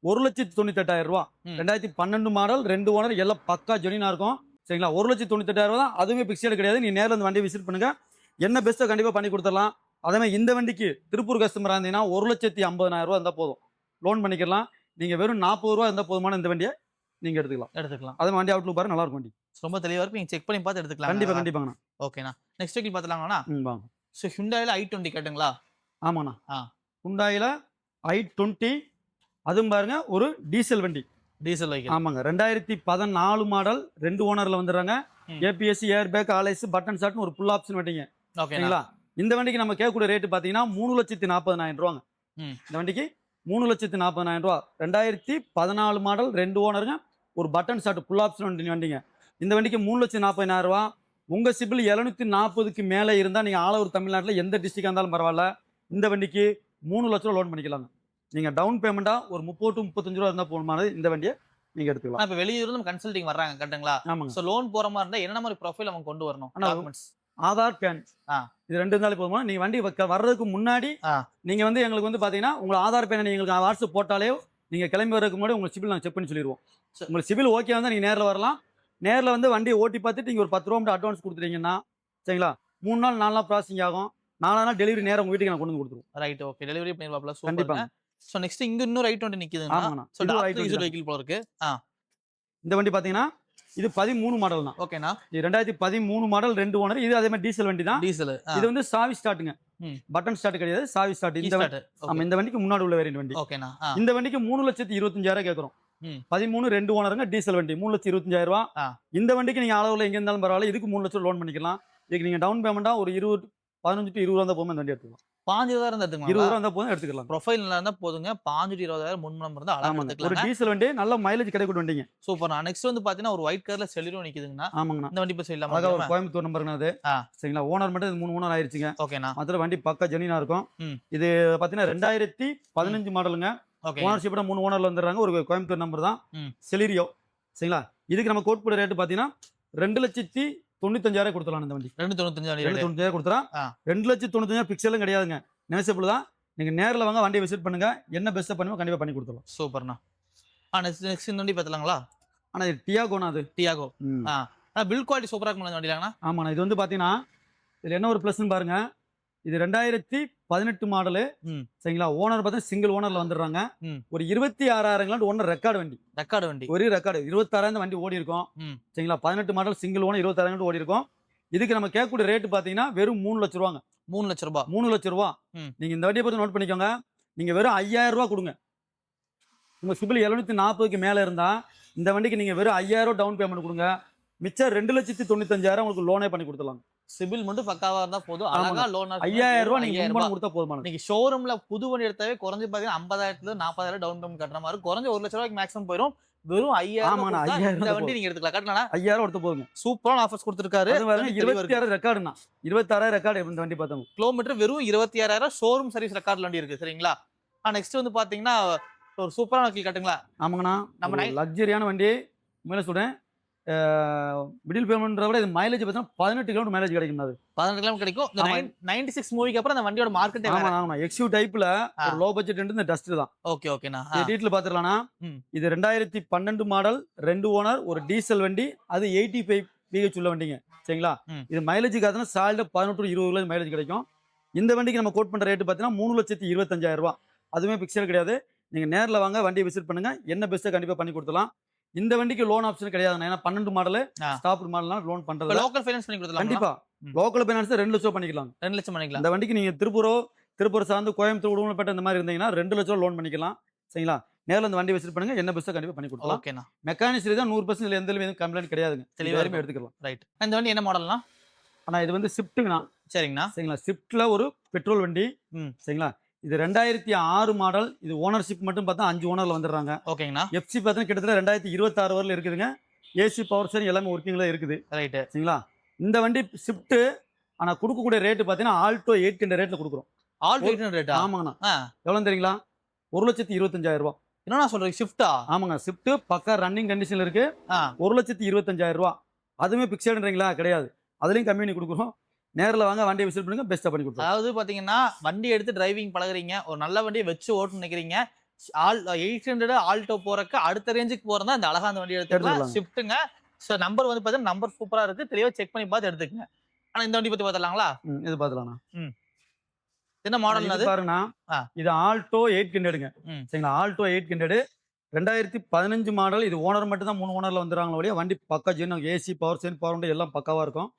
ஒரு லட்சத்தி தொண்ணூத்தெட்டாயிரம் ரூபா. ரெண்டாயிரத்தி பன்னெண்டு மாடல் ரெண்டு ஓனர் எல்லாம் பக்கா ஜெனினா இருக்கும். சரிங்களா? ஒரு லட்சத்தி தொண்ணூத்தெட்டாயிரம் ரூபா தான். அதுவுமே பிக்சல் கிடையாது. நீ நேரில் இந்த வண்டி விசிட் பண்ணுங்க. என்ன பெஸ்ட்டோ கண்டிப்பாக பண்ணி கொடுத்துடலாம். அதே மாதிரி இந்த வண்டிக்கு திருப்பூர் கஸ்டமராக இருந்தீங்கன்னா ஒரு லட்சத்தி ஐம்பதாயிரம் ரூபா இருந்தால் போதும். லோன் பண்ணிக்கலாம். நீங்கள் வெறும் நாற்பது ரூபா இருந்தால் போதுமான இந்த வண்டியை நீங்கள் எடுத்துக்கலாம். எடுத்துக்கலாம். அதே வண்டி அவுட்லுக் பாருங்க நல்லா இருக்கும் வண்டி. ரொம்ப தெளிவா இருக்கு. நீங்க செக் பண்ணி பார்த்து எடுத்துக்கலாம் கண்டிப்பாக கண்டிப்பாங்கண்ணா. ஓகேண்ணா நெக்ஸ்ட் வெஹிக்கிள் பாத்துலாங்கண்ணா ம் வாங்க. ஸோ ஹுண்டாயில ஐ டுவெண்ட்டி கேட்டுங்களா? ஆமாண்ணா. ஆ. ஹுண்டாயில் ஐ டுவெண்ட்டி அதுவும் பாருங்க ஒரு டீசல் வண்டி. Diesel vehicle. ஆமாங்க. ரெண்டாயிரத்தி பதினாலு மாடல் ரெண்டு ஓனர்ல வந்துடுறாங்க. ஏபிஎஸ்சி ஏர் பேக் ஆலைஸ் பட்டன் ஷாட்னு ஒரு ஃபுல் ஆப்ஷன் வண்டிங்க. ஓகேங்களா இந்த வண்டிக்கு நம்ம கேட்கக்கூடிய ரேட்டு பார்த்தீங்கன்னா மூணு லட்சத்தி நாற்பதனாயிரம் ரூபாங்க. இந்த வண்டிக்கு மூணு லட்சத்தி நாற்பதனாயிரம் ரூபா. ரெண்டாயிரத்தி பதினாலு மாடல் ரெண்டு ஓனருங்க ஒரு பட்டன் ஷாட் ஃபுல் ஆப்ஷன் வண்டி வண்டிங்க. இந்த வண்டிக்கு மூணு லட்சத்தி நாற்பதாயிரம் ரூபா. உங்க சிபில் எழுநூத்தி நாற்பதுக்கு மேலே இருந்தால் நீங்கள் ஆல் ஓவர் தமிழ்நாட்டில் எந்த டிஸ்ட்ரிக்டாக இருந்தாலும் பரவாயில்ல. இந்த வண்டிக்கு மூணு லட்ச ரூபா லோன் பண்ணிக்கலாங்க. நீங்கள் டவுன் பேமெண்ட்டாக ஒரு முப்பது டு முப்பத்தஞ்சு ரூபா இருந்தால் போகணுமானது இந்த வண்டியை நீங்கள் எடுத்துக்கலாம். இப்போ வெளியூர்ல நம்ம கன்சல்டிங் வர்றாங்க கரெக்ட்டுங்களா? ஆமாங்க. ஸோ லோன் போற மாதிரி இருந்தா என்ன மாதிரி ப்ரொஃபைல் அவங்க கொண்டு வரணும்? Documents Aadhaar PAN. இது ரெண்டு இருந்தாலே போதுமா நீங்கள் வண்டி வர்றதுக்கு முன்னாடி. நீங்கள் வந்து எங்களுக்கு வந்து பார்த்தீங்கன்னா உங்களை ஆதார் பேனை எங்களுக்கு வாட்ஸ்அப் போட்டாலே நீங்கள் கிளம்பி வரதுக்கு முன்னாடி உங்கள் சிபில் நாங்கள் செக் பண்ணி சொல்லிடுவோம். உங்களுக்கு சிபில் ஓகே வந்தால் நீங்கள் நேரில் வரலாம். நேரில் வந்து வண்டியை ஓட்டி பார்த்துட்டு நீங்கள் ஒரு பத்து ரூபா மட்டும் அட்வான்ஸ் கொடுத்துட்டீங்கன்னா சரிங்களா? மூணு நாள் நாலு நாள் ப்ராசஸிங் ஆகும். நாலா நாள் டெலிவரி நேரம் உங்கள் வீட்டுக்கு நான் கொண்டு வந்து கொடுத்துருவோம். ரைட் ஓகே டெலிவரி பண்ணிருவாப்ல கண்டிப்பாங்க. சூப்பர் ஸோ நெக்ஸ்ட் இங்க இன்னொரு ஐ டுவெண்ட்டி நிக்குதுங்க ஆமாண்ணா. ஸோ டாக்டர் i20 யூசர் தான். வெஹிக்கிள் போல இருக்கு. இந்த வண்டி பார்த்தீங்கன்னா இது பதிமூணு மாடல் தான். ஓகேண்ணா இது ரெண்டாயிரத்தி பதிமூணு மாடல் ரெண்டு ஓனர் இது அதே மாதிரி டீசல் வண்டி தான். டீசல் இது வந்து சாவி ஸ்டார்ட்டுங்க. பட்டன் ஸ்டார்ட் கிடையாது சாவி ஸ்டார்ட் இந்த வண்டி ஆமா இந்த வண்டிக்கு முன்னாடி உள்ள வேரியன்ட் வண்டி. ஓகேண்ணா இந்த வண்டிக்கு மூணு லட்சத்தி இருபத்தஞ்சாயிரம் கேட்குறோம். பதிமூணு ரெண்டு ஓனருங்க டீசல் வண்டி. மூணு லட்சத்தி இருபத்தஞ்சாயிரம் ரூபா ஆ. இந்த வண்டிக்கு நீங்க அளவுல எங்க இருந்தாலும் பரவாயில்ல. இதுக்கு மூணு லட்சம் லோன் பண்ணிக்கலாம். இதுக்கு நீங்க டவுன் பேமெண்டா ஒரு இருபது பதினஞ்சு டு இருபது ரூபா போகும் இந்த வண்டி எடுத்துக்கலாம். பாஞ்சு இருபதாயிரம் இருந்தா இருபது எடுத்துக்கலாம் ரூபா இருந்தா போதும் எடுத்துக்கலாம். ப்ரொஃபைல் நல்லா இருந்தா போதுங்க. பாஞ்சு இருபதாயிரம் முன்மணம் இருந்தா அழகா ஆமாங்க. ஒரு எடுத்துக்கலாம் டீசல் வண்டி நல்ல மைலேஜ் கிடைக்கூடிய வண்டிங்க சூப்பர் நெக்ஸ்ட் வந்து பாத்தீங்கன்னா ஒரு ஒயிட் கலர்ல செலிரோ நிக்குதுங்கண்ணா. ஆமாங்கண்ணா. இந்த வண்டி போய் அழகா ஒரு சொல்லலாமா கோயம்புத்தூர் நம்பருங்கண்ணா அது. சரிங்களா? ஓனர் மட்டும் மூணு ஓனர் ஆயிருச்சுங்க. ஓகேண்ணா மற்ற வண்டி பக்கா ஜெனினா இருக்கும். இது பாத்தீங்கன்னா ரெண்டாயிரத்தி பதினஞ்சு மாடலுங்க ஓகே ஓனர்ஷிப்போட மூணு ஓனர்ல வந்துடுறாங்க. ஒரு கோயம்புத்தூர் நம்பர் தான். செலிரியோ சரிங்களா? இதுக்கு நம்ம கோட் போட ரேட்டு பார்த்தீங்கன்னா ரெண்டு லட்சத்தி தொண்ணூத்தஞ்சாயிரம் கொடுத்துலாம் இந்த வண்டி. ரெண்டு தொண்ணூத்தஞ்சு வண்டி ரெண்டு rate. தொண்ணூத்தாயிரம் கொடுத்துலாம். ரெண்டு லட்சத்தி தொண்ணூத்தஞ்சாயிரம் பிக்சலும் கிடையாதுங்க. நெசபிள் தான். நீங்க நேரில் வாங்க வண்டியை விசிட் பண்ணுங்க. என்ன பெஸ்ட்டாக பண்ணுமோ கண்டிப்பாக பண்ணி கொடுத்துடலாம். சூப்பர்ண்ணா. ஆ நெக்ஸ்ட் நெக்ஸ்ட் இந்த வண்டி பார்த்துலாங்களா ஆனால் இது டியாகோனா அது. டியாகோ. ஆ. பில் குவாலிட்டி சூப்பரா இருக்கும் வண்டிலாங்கண்ணா ஆமாண்ணா இது வந்து பார்த்தீங்கன்னா இதில் என்ன ஒரு ப்ளஸ்ன்னு பாருங்க. இது ரெண்டாயிரத்தி பதினெட்டு மாடலு. சரிங்களா? ஓனர் பார்த்தா சிங்கிள் ஓனர்ல வந்துடுறாங்க. ஒரு இருபத்தி ஆறாயிரம் ஓனர் ரெக்கார்டு வண்டி. ரெக்கார்டு வண்டி. ஒரு ரெக்கார்டு இருபத்தாறாயிரம் வண்டி ஓடி இருக்கும். சரிங்களா? பதினெட்டு மாடல் சிங்கிள் ஓனர் இருபத்தாறாயிரம் ஓடி இருக்கும் இதுக்கு நம்ம கேட்கக்கூடிய ரேட்டு பார்த்தீங்கன்னா வெறும் மூணு லட்ச ரூபாங்க. மூணு லட்ச ரூபாய் மூணு லட்ச ரூபா. நீங்க இந்த வண்டியை பத்தி நோட் பண்ணிக்கோங்க. நீங்க வெறும் ஐயாயிரம் ரூபா கொடுங்க. உங்க சிபில் எழுநூத்தி நாற்பதுக்கு மேல இருந்தா இந்த வண்டிக்கு நீங்க வெறும் ஐயாயிரம் டவுன் பேமெண்ட் கொடுங்க. மிச்சம் ரெண்டு லட்சத்தி தொண்ணூத்தஞ்சாயிரம் உங்களுக்கு லோனே பண்ணி கொடுத்துலாம் சிபில் மட்டும் பக்காவா இருந்தா போதும். அழகா லோன் ஐயாயிரம் ரூபாய் நீங்க முன்பணம் கொடுத்தா போதுமான இன்னைக்கு ஷோரூம்ல புது வண்டி எடுத்தாவே குறைஞ்சு பாத்தீங்கன்னா ஐம்பதாயிரத்துல நாற்பதாயிரம் டவுன் பேமெண்ட் கட்டுற மாதிரி குறைஞ்ச ஒரு லட்ச ரூபாய்க்கு மேக்ஸிமம் போயிடும் வெறும் ஐயாயிரம் ஐயாயிரம் வண்டி நீங்க எடுத்துக்கலாம். கட்டலாம் ஐயாயிரம் கொடுத்த போதுங்க. சூப்பரான ஆஃபர்ஸ் கொடுத்துருக்காரு. இருபத்தி ஆறு ரெக்கார்டுண்ணா இருபத்தாறாயிரம் ரெக்கார்டு இந்த வண்டி பார்த்தோம். கிலோமீட்டர் வெறும் இருபத்தி ஆறாயிரம் ஷோரூம் சர்வீஸ் ரெக்கார்ட் வண்டி இருக்கு சரிங்களா? நெக்ஸ்ட் வந்து பாத்தீங்கன்னா ஒரு சூப்பரான வக்கீல் கட்டுங்களா ஆமாங்கண்ணா. நம்ம லக்ஸரியான வண்டி. மேலே சொல்றேன். மிடில் பேமெண்ட்ற விட இது மைலேஜ் பார்த்தீங்கன்னா பதினெட்டு கிலோமீட்டர் மைலேஜ் கிடைக்கும் அது. பதினெட்டு கிலோமீட்டர் கிடைக்கும். நைன்டி சிக்ஸ் மூவிக்கு அப்புறம் அந்த வண்டியோட மார்க்கெட்டே ஆமா ஆமா. எக்ஸ்யூ டைப்ல ஒரு லோ பட்ஜெட் இந்த டஸ்ட் தான். ஓகே ஓகேண்ணா டீட்டில் பாத்துடலாம்னா ம். இது ரெண்டாயிரத்தி பன்னெண்டு மாடல் ரெண்டு ஓனர் ஒரு டீசல் வண்டி அது எயிட்டி ஃபைவ் பிஹெச் உள்ள வண்டிங்க. சரிங்களா. இது மைலேஜ் பார்த்தீங்கன்னா சால்டு பதினெட்டு இருபது கிலோ மைலேஜ் கிடைக்கும். இந்த வண்டிக்கு நம்ம கோட் பண்ற ரேட் பார்த்தீங்கன்னா மூணு லட்சத்தி இருபத்தஞ்சாயிரம் ரூபாய். அதுவுமே பிக்சர் கிடையாது. நீங்க நேர்ல வாங்க வண்டியை விசிட் பண்ணுங்க. என்ன பெஸ்ட்டை கண்டிப்பா பண்ணி கொடுத்துலாம் இந்த வண்டிக்கு லோன் ஆப்ஷன் கிடையாது ஏன்னா பன்னெண்டு மாடல். ஸ்டாப் மாடல்லாம் லோன் பண்றது லோக்கல் ஃபைனான்ஸ் பண்ணி கொடுத்துலாம் கண்டிப்பா. லோக்கல் பைனான்ஸ் ரெண்டு லட்சம் பண்ணிக்கலாம். ரெண்டு லட்சம் பண்ணிக்கலாம். இந்த வண்டிக்கு நீங்க திருப்பூரோ திருப்பூர் சார்ந்து கோயம்புத்தூர் உடுமலைப்பேட்டை இந்த மாதிரி இருந்தீங்கன்னா ரெண்டு லட்சம் லோன் பண்ணிக்கலாம். சரிங்களா? நேரில் இந்த வண்டி விசிட் பண்ணுங்க. என்ன பெஸ்ட்டாக கண்டிப்பா பண்ணி கொடுக்கலாம். ஓகேண்ணா. மெக்கானிக்ஸ்ல தான் நூறு பர்சன்ட் எந்த எதுவும் கம்ப்ளைண்ட் கிடையாதுங்க. தெளிவா தெளிவாக இருக்கும். எடுத்துக்கலாம். ரைட் இந்த வண்டி என்ன மாடல்னா ஆனா இது வந்து ஸ்விஃப்ட்டுங்கண்ணா சரிங்கண்ணா. சரிங்களா? ஸ்விஃப்ட்ல ஒரு பெட்ரோல் வண்டி. சரிங்களா? இது ரெண்டாயிரத்தி ஆறு மாடல் இது ஓனர்ஷிப் மட்டும் பார்த்தா அஞ்சு ஓனர்ல வந்துடுறாங்க. ஓகேங்கண்ணா. எஃப்சி பார்த்தா கிட்டத்தட்ட ரெண்டாயிரத்தி இருபத்தாறு வரல இருக்குதுங்க. ஏசி பவர் ஸ்டேரிங் எல்லாமே ஒர்க்கிங்ல இருக்குது. ரைட்டு சரிங்களா? இந்த வண்டி ஸ்விஃப்ட் ஆனா கொடுக்கக்கூடிய ரேட்டு பார்த்தீங்கன்னா ஆல்டோ எயிட் ஹண்ட்ரட் ரேட்ல கொடுக்குறோம். ஆல் வெயிட் ரேட்டா ஆமாங்கண்ணா. ஆ. எவ்வளோ தெரியுங்களா? ஒரு லட்சத்தி இருபத்தஞ்சாயிரம் ரூபாய் என்னண்ணா சொல்றீங்க? ஷிஃப்டா ஆமாங்க. ஸ்விஃப்ட் பக்கா ரன்னிங் கண்டிஷன்ல இருக்கு. ஆ. ஒரு லட்சத்தி இருபத்தஞ்சாயிரம் ரூபா. அதுவுமே பிக்சடுன்றீங்களா கிடையாது. அதுலயும் கம்மி பண்ணி கொடுக்குறோம். நேரில் வாங்க வண்டியை விசிட் பண்ணுங்க பெஸ்ட்டாக பண்ணி கொடுப்போம் அதாவது பாத்தீங்கன்னா வண்டி எடுத்து டிரைவிங் பழகுறீங்க ஒரு நல்ல வண்டியை வச்சு ஓட்டு நினைக்கிறீங்க ஆல் எயிட் ஹண்ட்ரட் ஆல்டோ போறக்கு அடுத்த ரேஞ்சுக்கு போறதா இந்த அழகா அந்த வண்டி எடுத்துக்கலாம். ஷிஃப்ட்டுங்க ஸோ நம்பர் வந்து பார்த்தீங்கன்னா நம்பர் சூப்பரா இருக்கு. தெளிவா செக் பண்ணி பார்த்து எடுத்துக்கங்க. ஆனா இந்த வண்டி பத்தி பார்த்தலாங்களா ம், இது பார்த்துலாம்ண்ணா என்ன மாடல் பாருங்கண்ணா. இது ஆல்டோ எயிட் ஹண்ட்ரடுங்க ம். சரிங்களா? ஆல்டோ எயிட் ஹண்ட்ரடு ரெண்டாயிரத்தி பதினஞ்சு மாடல். இது ஓனர் மட்டும் தான் மூணு ஓனர்ல வந்துடுறாங்களோ ஒழிய வண்டி பக்கா ஜென் ஏசி பவர் ஸ்டேன் பவர் விண்டோ எல்லாம் பக்காவா இருக்கும்.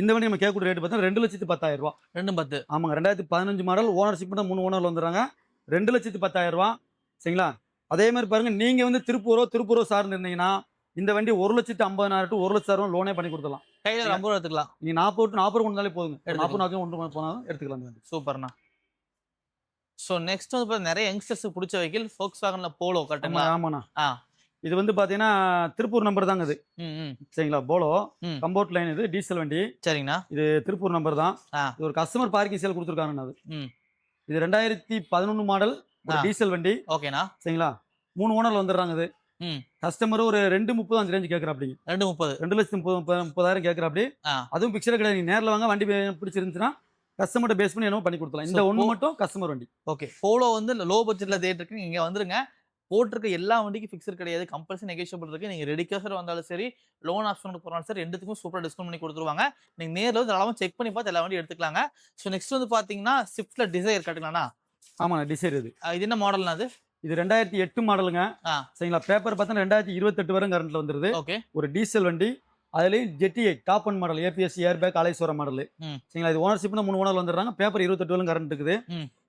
இந்த வண்டி நம்ம கேட்கக்கூடிய ரேட் பார்த்தா ரெண்டு லட்சத்தி பத்தாயிரம் ரூபா ரெண்டும் பத்து. ஆமாங்க ரெண்டாயிரத்தி பதினஞ்சு மாடல் ஓனர்ஷிப் தான் மூணு ஓனர்ல வந்துடுறாங்க ரெண்டு லட்சத்தி பத்தாயிரம் ரூபா சரிங்களா? அதே மாதிரி பாருங்க நீங்க வந்து திருப்பூரோ திருப்பூரோ சார்ந்து இருந்தீங்கன்னா இந்த வண்டி ஒரு லட்சத்தி ஐம்பதாயிரம் டு ஒரு லட்சம் லோனே பண்ணி கொடுத்துடலாம். கையில ஐம்பது ரூபா எடுத்துக்கலாம். நீங்க நாற்பது நாற்பது கொண்டு போதுங்க. எடுத்துக்கலாம். நாற்பது நாற்பது கொண்டு போனாலும் எடுத்துக்கலாம் சூப்பர்ண்ணா. ஸோ நெக்ஸ்ட் வந்து நிறைய யங்ஸ்டர்ஸ் பிடிச்ச வெஹிக்கிள் ஃபோக்ஸ் வாகன்ல போலோ கட்டுங்களா ஆமா, ஆமாண்ணா. ஆ. இது வந்து பாத்தீங்கன்னா திருப்பூர் நம்பர் தாங்க இது. சரிங்களா? போலோ. கம்போர்ட் லைன் இது டீசல் வண்டி. சரிங்கண்ணா. இது திருப்பூர் நம்பர் தான். இது ஒரு கஸ்டமர் பார்க்கிங் சேல் கொடுத்துருக்காங்க அது. இது ரெண்டாயிரத்தி பதினொன்று மாடல் ஒரு. டீசல் வண்டி. ஓகேண்ணா. சரிங்களா? மூணு ஓனர்ல வந்துடுறாங்க இது. கஸ்டமர் ஒரு ரெண்டு முப்பது அஞ்சு ரேஞ்சு கேட்குறாப்படிங்க. ரெண்டு முப்பது. ரெண்டு லட்சத்தி முப்பது முப்பது- முப்பதாயிரம் கேட்குறாப்படி. ஆ. அதுவும் பிக்சர் கிடையாது. நீங்க நேரில் வாங்க வண்டி பிடிச்சிருந்துச்சுன்னா கஸ்டமர்ட்ட பேஸ் பண்ணி என்ன பண்ணி கொடுக்கலாம் இந்த ஒன்று மட்டும் கஸ்டமர் வண்டி. ஓகே போலோ வந்து லோ பட்ஜெட்ல தேட் இருக்கு நீங்க வந்துருங்க. போட்டிருக்க எல்லா வண்டிக்கும் ஃபிக்ஸர் கிடையாது. கம்பல்சரி நெகோஷியபிள் இருக்கு. நீங்க ரெடி கேஷர் வந்தாலும் சரி லோன் ஆப்ஷன் போனாலும் சரி ரெண்டுத்துக்கும் சூப்பரா டிஸ்கவுண்ட் பண்ணி கொடுத்துருவாங்க. நீங்க நேர்ல வந்து நல்லா செக் பண்ணி பார்த்து எல்லா வண்டியும் எடுத்துக்கலாங்க. ஸோ நெக்ஸ்ட் வந்து பாத்தீங்கன்னா ஸ்விஃப்ட்ல டிசைர் கட்டுங்களாண்ணா? ஆமாண்ணா டிசைர் இது. என்ன மாடல்னா அது? இது ரெண்டாயிரத்தி எட்டு மாடலுங்க. சரிங்களா? பேப்பர் பார்த்தா ரெண்டாயிரத்தி இருபத்தெட்டு வரும் கரண்ட்ல வந்துருது. ஓகே ஒரு டீசல் வண்டி. அதுலேயும் ஜெட்டி top end model ABS air bag அலைசோர model. சரிங்களா? இது ஓனர்ஷிப்னா மூணு ஓனர் வந்துடுறாங்க. பேப்பர் இருபத்தெட்டு கரண்ட் இருக்குது.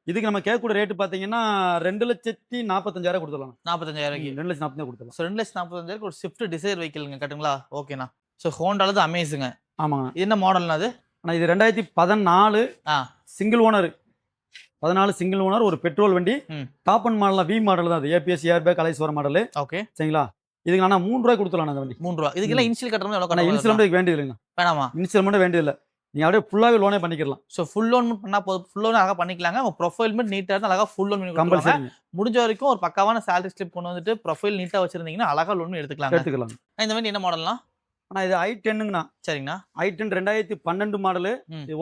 இதுக்கு நம்ம கேட்கக்கூடிய ரேட்டு பார்த்தீங்கன்னா ரெண்டு லட்சத்தி நாற்பத்தஞ்சாயிரம் கொடுத்துடலாம். நாற்பத்தஞ்சாயிரம் ரெண்டு லட்சத்தி நாற்பத்தஞ்சு கொடுத்துடலாம். ஸோ ரெண்டு லட்சத்தி நாற்பத்தஞ்சாயிரம் ஒரு ஸ்விஃப்ட் டிசைர் வெஹிக்கிள்ங்க கட்டுங்களா? ஓகேண்ணா ஸோ ஹோண்டால தான் அமேஸுங்க ஆமாங்க. என்ன மாடல்னா அது ஆனால் இது ரெண்டாயிரத்தி பதினாலு. சிங்கிள் ஓனர் பதினாலு சிங்கிள் ஓனர் ஒரு பெட்ரோல் வண்டி. Top end model V model தான் அது. ஏபிஎஸ் ஏர் பேக் அலைசோர மாடல் ஓகே சரிங்களா? இதுக்கு நான் மூணு ரூபாய் கொடுத்துடலாம் அந்த வண்டி மூணு ரூபா இதுக்கெல்லாம் இன்சியல் கட்டுறது எவ்வளோ கட்டணும் இன்சூரன்ஸ் வேண்டியது இல்லைங்க. வேணாமா? இன்சூரன்ஸ் மட்டும் வேண்டியதில்லை நீங்கள் அப்படியே ஃபுல்லாகவே லோனே பண்ணிக்கலாம் ஸோ ஃபுல் லோன் பண்ணா போதும். ஃபுல் லோன் அழகாக பண்ணிக்கலாங்க. உங்க ப்ரொஃபைல் மட்டும் நீட்டாக இருந்தால் அழகாக ஃபுல் லோன் கம்பல்சரி முடிஞ்ச வரைக்கும் ஒரு பக்காவான சேலரி ஸ்லிப் கொண்டு வந்துட்டு ப்ரொஃபைல் நீட்டாக வச்சிருந்தீங்கன்னா அழகாக லோன் எடுத்துக்கலாங்க. எடுத்துக்கலாம் இந்த மாதிரி என்ன மாடல்லாம் ஆனால் இது ஐ டென்னுங்கண்ணா சரிங்கண்ணா. ஐ டென் ரெண்டாயிரத்தி பன்னெண்டு மாடலு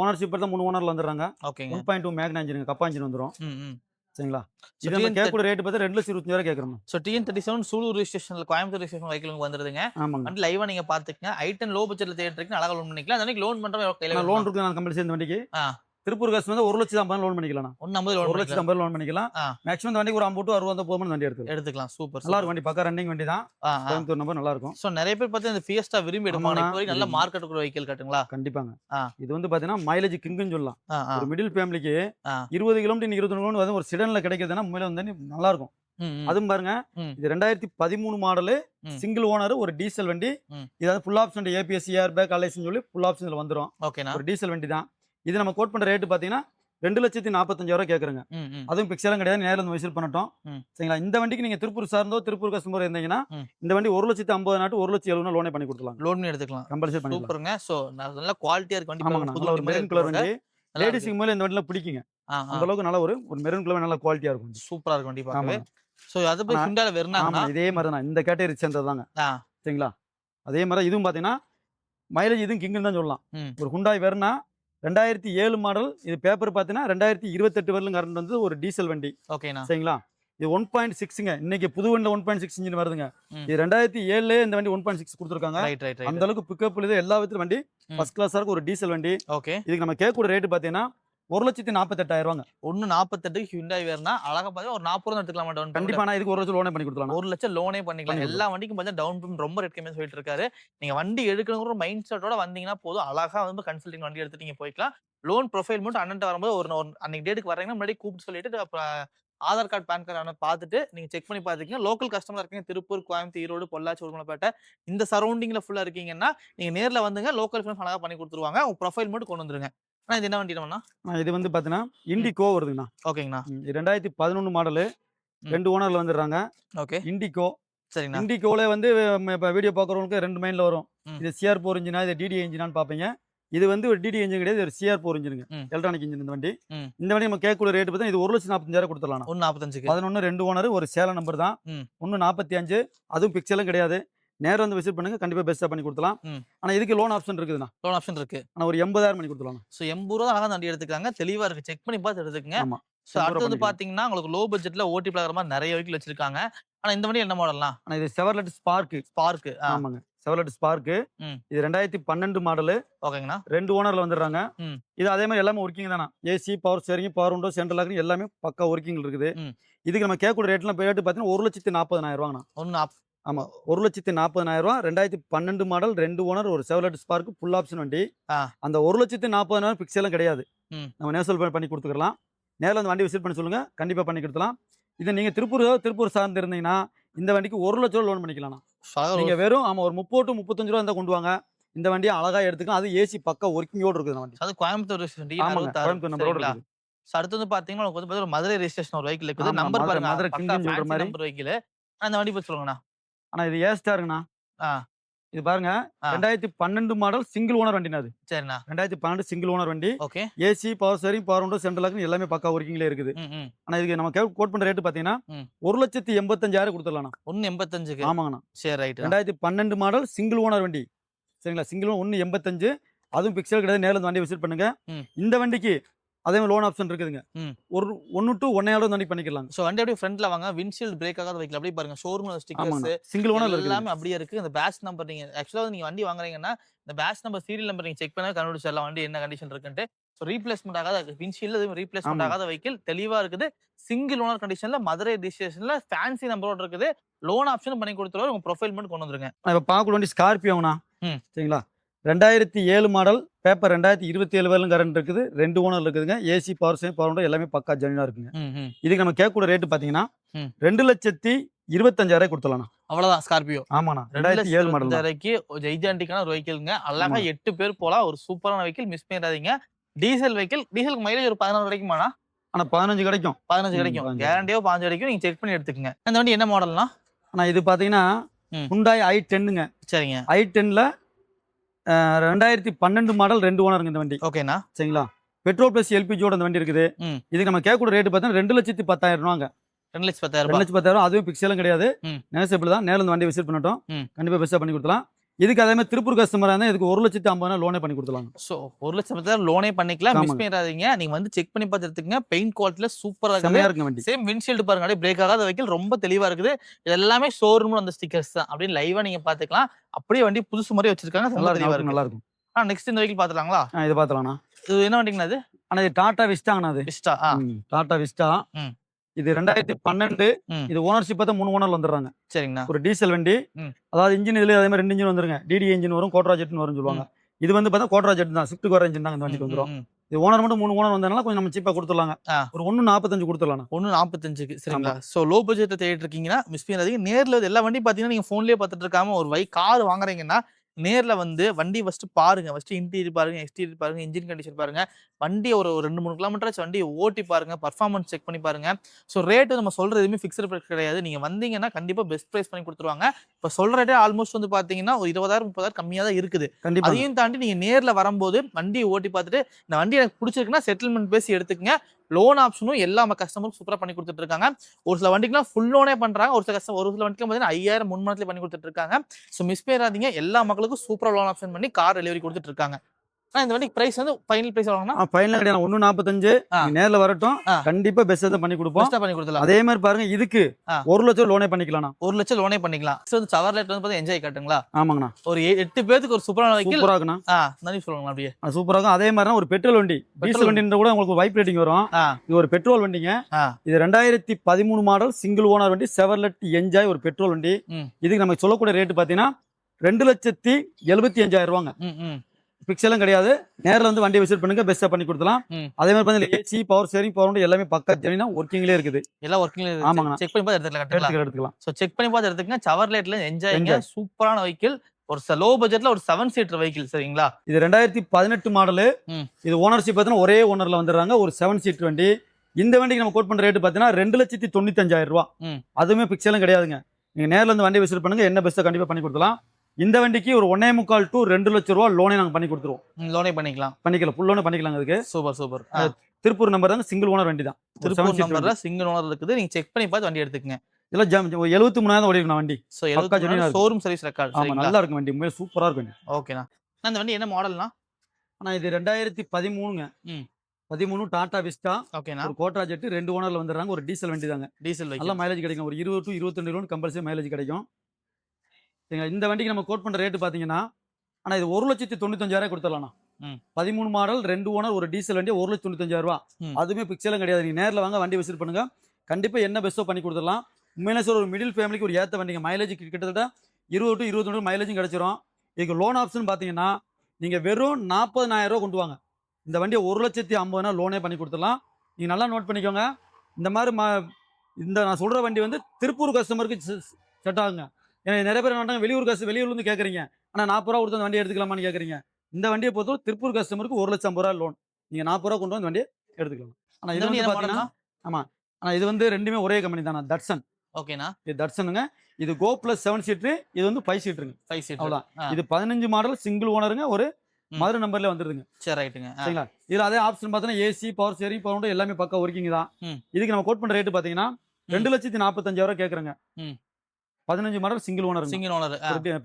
ஓனர்ஷிப் தான் மூணு ஓனர்ல வந்துடுறாங்க. ஓகேங்க. One point two Magna engine kappa engine வந்துடும் சரிங்களா? ஸோ இது நம்ம டிஎன் கேட்கக்கூடிய ரேட் பார்த்தா ரெண்டு லட்சம் இருபத்தஞ்சாயிரம் கேட்குறோம்? So TN thirty seven Sulur ரிஜிஸ்ட்ரேஷனில் Coimbatore registration வைக்கலுங்க வந்துருதுங்க. ஆமாங்க. வந்து லைவாக நீங்கள் பார்த்துக்கங்க. ஐட்டன் லோ பட்ஜெட்டில் அழகாக லோன் பண்ணிக்கலாம். அந்த லோன் பண்ணுறோம் கையில் லோன் இருக்கு நான் வண்டிக்கு. திருப்பூர் காசு வந்து ஒரு லட்சம் ஐம்பது லோன் பண்ணிக்கலாம் ஐம்பது ஒரு லட்சம் ஐம்பது லோன் பண்ணிக்கலாம். மேக்ஸிமம் இந்த வண்டிக்கு ஒரு ஐம்பது டு அறுபது போகும்போது வண்டி எடுத்துக்கலாம். எடுத்துக்கலாம். சூப்பர் நல்லா இருக்கும் வண்டி பக்கா ரன்னிங் வண்டி தான் கோயம்புத்தூர் நம்பர் நல்லா இருக்கும் ஸோ நிறைய பேர் பார்த்து இந்த ஃபியஸ்டா விரும்பி எடுப்பாங்க. நல்ல மார்க்கெட் இருக்கிற வெஹிக்கிள் கட்டுங்களா? கண்டிப்பாங்க. இது வந்து பாத்தீங்கன்னா மைலேஜ் கிங்குன்னு சொல்லலாம். ஒரு மிடில் ஃபேமிலிக்கு. இருபது கிலோமீட்டர் இருபத்தி கிலோமீட்டர் வந்து ஒரு சிடன்ல கிடைக்கிறதுனா உண்மையில வந்து நல்லா இருக்கும். அதுவும் பாருங்க. இது ரெண்டாயிரத்தி பதிமூணு மாடலு. சிங்கிள் ஓனர் ஒரு டீசல் வண்டி. இதாவது full option ABS air bag அலைஸ்னு சொல்லி ஃபுல் ஆப்ஷன்ல வந்துரும். ஓகேண்ணா. ஒரு டீசல் வண்டி தான் இது நம்ம கோட் பண்ற ரேட்டு பாத்தீங்கன்னா ரெண்டு லட்சத்தி நாற்பத்தஞ்சாயிரம் கேட்குறேங்க ம், ம். அதுவும் பிக்சரும் கிடையாது நேரில் வந்து விசிட் பண்ணட்டும். சரிங்களா? இந்த வண்டிக்கு நீங்க திருப்பூர் சார்ந்தோ திருப்பூர் கஸ்டமர் இருந்தீங்கன்னா. இந்த வண்டி ஒரு லட்சத்தி ஐம்பது நாட்டு ஒரு லட்சத்தி எழுபது லோனே பண்ணி கொடுத்துலாம் லோன் பண்ணி எடுத்துக்கலாம். கம்பல்சரி பண்ணிக்கலாம் சூப்பருங்க சோ நல்ல குவாலிட்டியா இருக்கு வண்டி மெரூன் கலர் வண்டி. லேடிஸுக்கு மேலே இந்த வண்டியில பிடிக்குங்க. அந்த அளவுக்கு நல்ல ஒரு ஒரு மெரூன் கலர் நல்ல குவாலிட்டியா இருக்கும் சூப்பரா இருக்கு வண்டி பார்க்கவே. சோ அது போய் ஹுண்டால வெறுனாங்கண்ணா இதே மாதிரி தான் இந்த கேட்டகரி சேர்ந்ததாங்க ஆ. சரிங்களா? அதே மாதிரி இதுவும் பாத்தீங்கன்னா மைலேஜ் இதுவும் கிங்குன்னு தான் சொல்லலாம். ஒரு ஹுண்டாய் வெர்னா ரெண்டாயிரத்தி ஏழு மாடல் இது பேப்பர் பார்த்தீங்கன்னா ரெண்டாயிரத்தி இருபத்தெட்டு வரலும் கரண்ட் வந்து ஒரு டீசல் வண்டி. ஓகேண்ணா. சரிங்களா? இது ஒன் பாயிண்ட் சிக்ஸுங்க இன்னைக்கு புது வண்டியில் ஒன் பாயிண்ட் சிக்ஸ் இன்ஜின் வருதுங்க. இது ரெண்டாயிரத்தி ஏழுலேயே இந்த வண்டி ஒன் பாயிண்ட் சிக்ஸ் கொடுத்துருக்காங்க. அந்த அளவுக்கு பிக்கப் எல்லா விதத்துல வண்டி. ஃபர்ஸ்ட் கிளாஸாக இருக்கும் ஒரு டீசல் வண்டி. ஓகே. இதுக்கு நம்ம கேட்கக்கூடிய ரேட்டு பார்த்தீங்கன்னா ஒரு லட்சத்தி நாற்பத்தெட்டாயிரம் ரூபாங்க ஒன்னு நாற்பத்தெட்டுக்கு ஹுண்டாய் வேறுனா அழகா பார்த்தா ஒரு நாற்பது ரூபா எடுத்துக்கலாம் டவுன் கண்டிப்பா நான் இதுக்கு ஒரு லட்சம் லோனே பண்ணி கொடுத்துலாம் ஒரு லட்சம் லோனே பண்ணிக்கலாம். பண்ணி எல்லா வண்டிக்கும் பார்த்தா டவுன் பேமெண்ட் ரொம்ப ரேட் கம்மியாக சொல்லிட்டு இருக்காரு. நீங்க வண்டி எடுக்கணுங்கிற மைண்ட் செட்டோட வந்தீங்கன்னா போதும். அழகா வந்து கன்சல்டிங் வண்டி எடுத்து நீங்க போய்க்கலாம். லோன் ப்ரொஃபைல் மட்டும் அண்ணன் வரும்போது ஒரு ஒரு அன்னைக்கு டேட்டுக்கு வரீங்கன்னா முன்னாடி கூப்பிட்டு சொல்லிட்டு ஆதார் கார்டு பேன் கார்டு பார்த்துட்டு நீங்க செக் பண்ணி பார்த்துக்கங்க லோக்கல் கஸ்டமர் இருக்கீங்க திருப்பூர் கோயம்புத்தூர் ஈரோடு பொள்ளாச்சி உடுமலைப்பேட்டை இந்த சரௌண்டிங்ல ஃபுல்லா இருக்கீங்கன்னா நீங்க நேர்ல வந்துங்க லோக்கல் ஃபிலிம் அழகா பண்ணி கொடுத்துருவாங்க. உங்க ப்ரொஃபைல் மட்டும் கொண்டு வந்துருங்க. இது என்ன வண்டி இது வந்து பார்த்தீங்கன்னா இண்டிகோ வருதுங்கண்ணா. ஓகேங்கண்ணா. ரெண்டாயிரத்தி பதினொன்று மாடலு. ரெண்டு ஓனர்ல வந்துடுறாங்க. ஓகே. இண்டிகோ சரிங்கண்ணா. இண்டிகோல வந்து இப்போ வீடியோ பார்க்குறவங்களுக்கு ரெண்டு மைண்டில் வரும். இது சிஆர் போர் இன்ஜினா இது டிடி இன்ஜினான்னு பார்ப்பீங்க இது வந்து ஒரு டிடி இன்ஜின் கிடையாது ஒரு சிஆர் போர் இன்ஜினுங்க. எலக்ட்ரானிக் இன்ஜின் இந்த வண்டி. இந்த வண்டி நம்ம கேட்கக்கூடிய ரேட் பார்த்தா இது ஒரு லட்சம் நாற்பத்தஞ்சாயிரம் கொடுத்துடலாம் ஒன்னு நாற்பத்தஞ்சுக்கு பதினொன்று ரெண்டு ஓனர் ஒரு சேலம் நம்பர் தான். ஒன்று நாற்பத்தி அஞ்சு அதுவும் பிக்சலும் கிடையாது. நேரம் வந்து விசிட் பண்ணுங்க. கண்டிப்பாக பெஸ்ட்டாக பண்ணி கொடுக்கலாம் ம். ஆனால் இதுக்கு லோன் ஆப்ஷன் இருக்குதுண்ணா. லோன் ஆப்ஷன் இருக்கு. ஆனால் ஒரு எண்பதாயிரம் பண்ணி கொடுத்துடலாம் ஸோ எண்பது ரூபா அழகா வண்டி எடுத்துக்காங்க தெளிவா இருக்கு. செக் பண்ணி பார்த்து எடுத்துக்கங்க. ஸோ அடுத்து வந்து. பாத்தீங்கன்னா உங்களுக்கு லோ பட்ஜெட்ல ஓட்டி பிளாகர் மாதிரி நிறைய வெஹிக்கிள் வச்சிருக்காங்க. ஆனா இந்த வண்டி என்ன மாடல்லாம் ஆனால் இது செவர்லெட் ஸ்பார்க்கு ஸ்பார்க்கு ஆமாங்க. Chevrolet Spark. இது ரெண்டாயிரத்தி பன்னெண்டு மாடலு ஓகேங்கண்ணா. ரெண்டு ஓனர்ல வந்துடுறாங்க. இது அதே மாதிரி எல்லாமே ஒர்க்கிங் தானா AC power steering power window central locking எல்லாமே பக்கா ஒர்க்கிங் இருக்குது. இதுக்கு நம்ம கேட்கக்கூடிய ரேட்லாம் ரேட்டு பார்த்தீங்கன்னா ஒரு லட்சத்தி நாற்பதாயிரம் ரூபாங்கண்ணா. ஒன்னு ஆமா ஒரு லட்சத்தி நாற்பதாயிரம் ரூபா ரெண்டாயிரத்தி பன்னெண்டு மாடல் ரெண்டு ஓனர் ஒரு செவலட் ஸ்பார்க் ஃபுல் ஆப்ஷன் வண்டி. அந்த ஒரு லட்சத்தி நாற்பதாயிரம் பிக்சலும் கிடையாது. நம்ம நேசல் பண்ணி கொடுத்துக்கலாம். நேரில் வந்து வண்டி விசிட் பண்ணி சொல்லுங்க. கண்டிப்பா பண்ணி கொடுத்துலாம். இது நீங்க திருப்பூர் திருப்பூர் சார்ந்து இருந்தீங்கன்னா இந்த வண்டிக்கு ஒரு லட்ச ரூபா லோன் பண்ணிக்கலாம் நீங்க வெறும் ஆமா ஒரு முப்பது to முப்பத்தஞ்சு ரூபா இருந்தா கொண்டு வாங்க இந்த வண்டியை அழகா எடுத்துக்கலாம். அது ஏசி பக்கா ஒர்க்கிங்கோட இருக்குது இந்த வண்டி. அது கோயம்புத்தூர் ஆமாங்க கோயம்புத்தூர் நம்பரோட இருக்குது. அடுத்து வந்து பாத்தீங்கன்னா உங்களுக்கு வந்து மதுரை ரெஜிஸ்ட்ரேஷன் ஒரு வெஹிக்கிள் இருக்குது. நம்பர் பாருங்க. மதுரை கிங்னு சொல்ற மாதிரி. நம்பர் வெஹிக்கிள் அந்த வண்டி பத்தி சொல்லுங்கண்ணா. ஆனா இது ஏ ஸ்டாருங்கண்ணா ஆ. இது பாருங்க. ரெண்டாயிரத்தி பன்னெண்டு மாடல் சிங்கிள் ஓனர் வண்டினா அது. சரிண்ணா. ரெண்டாயிரத்தி பன்னெண்டு சிங்கிள் ஓனர் வண்டி. Okay. AC power steering power window central எல்லாமே பக்கா ஒர்க்கிங்ல இருக்குது. ஆனா இதுக்கு நம்ம கோட் பண்ற ரேட் பாத்தீங்கன்னா. ஒரு லட்சத்தி எண்பத்தஞ்சாயிரம் கொடுத்துடலாம் ஒன்னு எண்பத்தஞ்சுக்கு? ஆமாங்கண்ணா. சரி ரைட் ரெண்டாயிரத்தி பன்னெண்டு மாடல் சிங்கிள் ஓனர் வண்டி. சரிங்களா? சிங்கிள் ஒன்று எண்பத்தஞ்சு. அதுவும் பிக்சல் கிடையாது. நேரில் வண்டி விசிட் பண்ணுங்க. இந்த வண்டிக்கு அதே மாதிரி லோன் ஆப்ஷன் இருக்குதுங்க. ஒரு ஒன்று டு ஒன்னையாவது வண்டி பண்ணிக்கலாம் ஸோ வண்டி அப்படியே ஃப்ரண்ட்ல வாங்க. விண்ட்ஷீல்ட் பிரேக் ஆகாத வெஹிக்கிள் அப்படியே பாருங்க. ஷோரூம்ல ஸ்டிக்கர்ஸ் சிங்கிள் ஓனர் எல்லாமே அப்படியே இருக்கு. இந்த பேட்ச் நம்பர் நீங்க ஆக்சுவலா நீங்க வண்டி வாங்குறீங்கன்னா இந்த பேட்ச் நம்பர் சீரியல் நம்பர் நீங்க செக் பண்ணா கண்டுபிடிச்சிடலாம் வண்டி என்ன கண்டிஷன் இருக்குன்ட்டு. ஸோ ரீப்ளேஸ்மெண்ட் ஆகாத விண்ட்ஷீல்டு ரீப்ளேஸ்மெண்ட். ஆகாத வெஹிக்கிள் தெளிவா இருக்குது. சிங்கிள் ஓனர் கண்டிஷன்ல மதுரை ரிஜிஸ்ட்ரேஷன்ல ஃபேன்சி நம்பரோட இருக்குது. லோன் ஆப்ஷன் பண்ணி கொடுத்துருவாரு. உங்க ப்ரொஃபைல் மட்டும் கொண்டு வந்துருங்க. இப்போ பார்க்கக்கூடிய வண்டி ஸ்கார்பியோங்கண்ணா. சரிங்களா? ரெண்டாயிரத்தி ஏழு மாடல் பேப்பர் ரெண்டாயிரத்தி இருபத்தி ஏழு வரலும் கரண்ட் இருக்குது. ரெண்டு ஓனர் இருக்குதுங்க. ஏசி பவர் சேம் பவர் எல்லாமே பக்கா ஜெனினா இருக்குங்க. இதுக்கு நம்ம கேட்கக்கூடிய ரேட்டு பார்த்தீங்கன்னா ம். ரெண்டு லட்சத்தி இருபத்தஞ்சாயிரம் கொடுத்துடலாம் அவ்வளவுதான் ஸ்கார்பியோ ஆமாண்ணா ரெண்டாயிரத்தி ஏழு மாடல். வரைக்கு ஜெய்ஜாண்டிக்கான ஒரு வெஹிக்கிள்ங்க ஆமா. எட்டு பேர் போலாம். ஒரு சூப்பரான வெஹிக்கிள் மிஸ் பண்ணிடாதீங்க. டீசல் வெஹிக்கிள் டீசலுக்கு மைலேஜ் ஒரு பதினாறு வரைக்குமாண்ணா? ஆனா பதினஞ்சு கிடைக்கும். பதினஞ்சு கிடைக்கும். பதினஞ்சு. கேரண்டியோ பாஞ்சு வரைக்கும் நீங்க செக் பண்ணி எடுத்துக்கங்க. அந்த வண்டி என்ன மாடல்னா ஆனா இது பார்த்தீங்கன்னா ம். ஹுண்டாய் ஐ டென்னுங்க சரிங்க. ஐ டென்ல ரெண்டாயிரத்தி பன்னெண்டு மாடல் ரெண்டு ஓனருங்க இந்த வண்டி. ஓகேண்ணா. சரிங்களா? பெட்ரோல் பிளஸ் எல்பிஜியோட இந்த வண்டி இருக்குது. இதுக்கு நம்ம கேட்கக்கூடிய ரேட்டு பார்த்தீங்கன்னா ரெண்டு லட்சத்தி பத்தாயிரம் ரூபாங்க. ரெண்டு லட்சத்தி பத்தாயிரம் ரெண்டு லட்சத்தி பத்தாயிரம் அதுவும் பிக்சலும் கிடையாது. ம். நேசபிள் தான் நேரில் இந்த வண்டி விசிட் பண்ணட்டும். ம். கண்டிப்பா பெஸ்ட்டாக பண்ணி கொடுக்கலாம் இதுக்கு அதே மாதிரி திருப்பூர் கஸ்டமராக இருந்தால் இதுக்கு ஒரு லட்சத்தி ஐம்பதாயிரம் லோனே பண்ணி கொடுத்துலாம் ஸோ ஒரு லட்சம் லோனே பண்ணிக்கலாம். மிஸ். பண்ணிடாதீங்க. நீங்க வந்து செக் பண்ணி பார்த்து எடுத்துக்கங்க பெயிண்ட் குவாலிட்டில சூப்பரா இருக்குது. செம்மையா இருக்குங்க வண்டி. சேம் விண்ட்ஷீல்டு பாருங்க. அப்படியே பிரேக் ஆகாத வெஹிக்கிள் ரொம்ப தெளிவா இருக்குது. இது எல்லாமே ஷோரூம்ல அந்த ஸ்டிக்கர்ஸ் தான். அப்படின்னு லைவா நீங்க பாத்துக்கலாம் அப்படியே வண்டி புதுசு மாதிரி வச்சிருக்காங்க. நல்லா இருக்கும் இருக்கு நல்லா இருக்கும் ஆ நெக்ஸ்ட் இந்த வெஹிக்கிள் பாத்துலாங்களா ஆ, இது பார்த்துலாம்ண்ணா இது என்ன வண்டிங்கண்ணா இது? ஆனால் இது டாடா விஸ்டாங்கண்ணா அது விஸ்டா ஆ. ம், டாடா விஸ்டா. இது ரெண்டாயிரத்தி பன்னெண்டு. இது ஓனர்ஷிப் பார்த்தா மூணு ஓனர் வந்துடுறாங்க. சரிங்கண்ணா. ஒரு டீசல் வண்டி. அதாவது இன்ஜின் இதுல அதே மாதிரி ரெண்டு இன்ஜின் வந்துருங்க. டிடி இன்ஜின் வரும் கோட்ரா ஜெட்னு வரும் சொல்லுவாங்க. இது வந்து பார்த்தா கோட்ரா ஜெட் தான் ஸ்விஃப்ட் கோர இன்ஜின் தான் இந்த வண்டிக்கு வந்துரும் ம், ம், இது ஓனர் மட்டும் மூணு ஓனர் வந்ததுனால கொஞ்சம் நம்ம சீப்பாக கொடுத்துடலாங்க. ஒரு ஒன்று நாற்பத்தஞ்சு கொடுத்துடலாம் ஒன்று நாற்பத்தஞ்சுக்கு சரிங்களா? ஸோ லோ பட்ஜெட்டில் தேடிட்டு இருக்கீங்கன்னா மிஸ் பண்ணாதீங்க நேரில் எல்லா வண்டி பார்த்தீங்கன்னா நீங்கள் ஃபோன்லேயே பார்த்துட்டு இருக்காம ஒரு வை கார் வாங்குறீங்கன்னா நேரில் வந்து வண்டி ஃபஸ்ட்டு பாருங்க. ஃபஸ்ட்டு இன்டீரியர் பாருங்க எக்ஸ்டீரியர் பாருங்க இன்ஜின் கண்டிஷன் பாருங்க. வண்டி ஒரு ரெண்டு மூணு கிலோமீட்டர் வண்டியை ஓட்டி பாருங்க. பர்ஃபார்மன்ஸ் செக் பண்ணி பாருங்க. ஸோ ரேட்டு நம்ம சொல்ற எதுவுமே ஃபிக்ஸ்டு ப்ரைஸ் கிடையாது. நீங்கள் வந்தீங்கன்னா கண்டிப்பாக பெஸ்ட் ப்ரைஸ் பண்ணி கொடுத்துருவாங்க. இப்போ சொல்ற ரேட்டே ஆல்மோஸ்ட் வந்து பார்த்தீங்கன்னா ஒரு இருபதாயிரம் முப்பதாயிரம் கம்மியாக தான் இருக்குது. அதையும் தாண்டி நீங்க நேர்ல வரும்போது வண்டியை ஓட்டி பார்த்துட்டு இந்த வண்டி எனக்கு பிடிச்சிருக்குன்னா செட்டில்மெண்ட் பேசி எடுத்துக்கங்க. லோன் ஆப்ஷனும் எல்லா நம்ம கஸ்டமருக்கும் சூப்பராக பண்ணி கொடுத்துட்டு இருக்காங்க. ஒரு சில வண்டிக்குலாம் ஃபுல் லோனே பண்ணுறாங்க ஒரு சில கஸ்டமர் ஒரு சில வண்டிக்கு பார்த்தீங்கன்னா ஐயாயிரம் முன் மந்த்லி பண்ணி கொடுத்துட்டு இருக்காங்க. ஸோ மிஸ் பண்ணிடாதீங்க. எல்லா மக்களுக்கும் சூப்பராக லோன் ஆப்ஷன் பண்ணி கார் டெலிவரி கொடுத்துட்டு இருக்காங்க. இந்த வண்டிக்கு பிரைஸ் வந்து ஃபைனல் பிரைஸ் வாங்கினா? ஃபைனல் கிடையாது. ஒன்று நாற்பத்தஞ்சு. நேரில் வரட்டும். கண்டிப்பாக தான் பண்ணி கொடுப்போம். பெஸ்ட்டாக பண்ணி கொடுத்துலாம் அதே மாதிரி பாருங்க இதுக்கு. ஒரு லட்சம் லோனே பண்ணிக்கலாம்ண்ணா. ஒரு லட்சம் லோனே பண்ணிக்கலாம். வந்து சவர் லைட் வந்து பார்த்தா என்ஜாய் காட்டுங்களா? ஆமாங்கண்ணா. ஒரு எட்டு பேருக்கு ஒரு சூப்பரான வைக்கல் சூப்பராக இருக்குண்ணா. நன்றி சொல்லுங்க அப்படியே. அது சூப்பராக இருக்கும். அதே மாதிரி ஒரு பெட்ரோல் வண்டி. டீசல் வண்டின்ற கூட உங்களுக்கு வைப் ரேட்டிங் வரும். இது ஒரு பெட்ரோல் வண்டிங்க. இது ரெண்டாயிரத்தி பதிமூணு மாடல் சிங்கிள் ஓனர் வண்டி செவர்லெட் என்ஜாய் ஒரு பெட்ரோல் வண்டி. இதுக்கு நமக்கு சொல்லக்கூடிய ரேட்டு பார்த்தீங்கன்னா ரெண்டு லட்சத்தி எழுபத்தி அஞ்சாயிரம் ரூபாங்க. ம் ம் பிக்ஸ் எல்லாம் கிடையாது. நேரில் வந்து வண்டி விசிட் பண்ணுங்க பெஸ்ட்டாக பண்ணி கொடுக்கலாம் ம். அதே மாதிரி பார்த்தீங்கன்னா ஏசி பவர் ஸ்டேரிங் பவர் எல்லாமே பக்கா ஜெனினா ஒர்க்கிங்லேயே இருக்குது. எல்லாம் ஒர்க்கிங்ல ஆமாங்கண்ணா. செக் பண்ணி பார்த்து எடுத்துக்கலாம் எடுத்துக்கலாம் ஸோ செக் பண்ணி பார்த்து எடுத்துக்கங்க. சவர்லேட்ல என்ஜாய்ங்க. சூப்பரான வெஹிக்கிள் ஒரு லோ பட்ஜெட்ல ஒரு செவன் சீட்டர் வெஹிக்கிள் சரிங்களா? இது ரெண்டாயிரத்தி பதினெட்டு மாடலு. இது ஓனர்ஷிப் பார்த்தீங்கன்னா ஒரே ஓனர்ல வந்துடுறாங்க. ஒரு செவன் சீட் வண்டி. இந்த வண்டிக்கு நம்ம கோட் பண்ற ரேட்டு பார்த்தீங்கன்னா ரெண்டு லட்சத்தி தொண்ணூத்தஞ்சாயிரம் ரூபா. அதுவுமே பிக்சலும் கிடையாதுங்க. நீங்க நேர்ல இருந்து வண்டி விசிட் பண்ணுங்க. என்ன பெஸ்ட்டா கண்டிப்பா பண்ணி கொடுக்கலாம் இந்த வண்டிக்கு ஒரு ஒன்னே முக்கால் டு ரெண்டு லட்சம் ரூபா லோனே நாங்க பண்ணி கொடுத்துருவோம். லோனே பண்ணிக்கலாம். பண்ணிக்கலாம். ஃபுல் லோனே பண்ணிக்கலாங்க அதுக்கு. Super super. திருப்பூர் நம்பர் தாங்க சிங்கிள் ஓனர் வண்டி தான். திருப்பூர் வண்டி. சிங்கிள் ஓனர் இருக்குது. நீங்க செக் பண்ணி பார்த்து வண்டி எடுத்துக்கங்க. இதெல்லாம் ஜம் எழுபத்தி மூணாயிரம் ஓடி வண்டி. ஸோ எழுபத்தி. ஷோரூம் சர்வீஸ் ரெக்கார்ட் நல்லா இருக்கும் வண்டி. உண்மையிலே சூப்பரா இருக்கும் ஓகேண்ணா. இந்த வண்டி என்ன மாடல்னா ஆனா இது ரெண்டாயிரத்தி பதிமூணுங்க. பதிமூணு டாடா விஸ்டா ஓகேண்ணா. ஒரு கோட்ரா ஜெட் ரெண்டு ஓனர்ல வந்துடுறாங்க. ஒரு டீசல் வண்டி தாங்க. டீசல் நல்ல மைலேஜ் கிடைக்கும். ஒரு இருபது டு இருபத்தெண்டு கிலோ கம்பல்சரி மைலேஜ் கிடைக்கும். சரிங்களா? இந்த வண்டிக்கு நம்ம கோட் பண்ணுற ரேட்டு பார்த்தீங்கன்னா ஆனால் இது ஒரு லட்சத்தி தொண்ணூத்தஞ்சாயிரம் கொடுத்துடலாம்ண்ணா. பதிமூணு மாடல் ரெண்டு ஓனர் ஒரு டீசல் வண்டி ஒரு லட்சத்தி தொண்ணூத்தஞ்சாயிரம் ரூபா. அதுவுமே பிக்சலும் கிடையாது. நீங்கள் நேரில் வாங்க வண்டி விசிட் பண்ணுங்க. கண்டிப்பாக என்ன பெஸ்ட்டோ பண்ணி கொடுத்துடலாம். உண்மையிலே சார் ஒரு மிடில் ஃபேமிலிக்கு ஒரு ஏற்ற வண்டிங்க. மைலேஜ் கிட்டத்தட்ட இருபது டு இருபத்தொன்று மைலேஜும் கிடைச்சிரும். இதுக்கு லோன் ஆப்ஷன் பார்த்தீங்கன்னா நீங்கள் வெறும் நாற்பதனாயிரம் ரூபா கொண்டு வாங்க. இந்த வண்டியை ஒரு லட்சத்தி ஐம்பதுனா லோனே பண்ணி கொடுத்துடலாம். நீங்கள் நல்லா நோட் பண்ணிக்கோங்க. இந்த மாதிரி ம இந்த நான் சொல்கிற வண்டி வந்து திருப்பூர் கஸ்டமருக்கு செட் ஆகுங்க. ஏன்னா நிறைய பேர் பண்றாங்க, வெளியூர் கஸ்ட வெளியூர்லேருந்து கேட்குறீங்க ஆனால் நாற்பது ரூபா கொடுத்து அந்த வண்டி எடுத்துக்கலாமான்னு கேட்குறீங்க இந்த வண்டியை பொறுத்தவரை திருப்பூர் கஸ்டமருக்கு ஒரு லட்சம் ரூபா லோன் நீங்கள் நாற்பது ரூபா கொண்டு வந்து வண்டியை எடுத்துக்கலாம். ஆனால் இது வந்து பார்த்தீங்கன்னா மாடல்னா ஆனால் இது வந்து ரெண்டுமே ஒரே கம்பெனி தானே? தட்சன். ஓகேண்ணா. இது தட்சனுங்க. இது கோ ப்ளஸ் செவன் சீட்ரு இது வந்து ஃபைவ் சீட்ருங்க ஃபைவ் சீட் அவ்வளோதான் இது பதினஞ்சு மாடல் சிங்கிள் ஓனருங்க ஒரு. மதுரை நம்பர்ல வந்துருதுங்க. சரி ரைட்டுங்க. சரிங்களா? இதுல அதே ஆப்ஷன் பார்த்தீங்கன்னா ஏசி பவர் ஸ்டேரிங் பவர் எல்லாமே பக்கா ஒர்க்கிங் தான். இதுக்கு நம்ம கோட் பண்ற ரேட்டு பாத்தீங்கன்னா ரெண்டு லட்சத்தி நாற்பத்தஞ்சாயிரம் கேக்குறேங்க. பதினஞ்சு model single owner single owner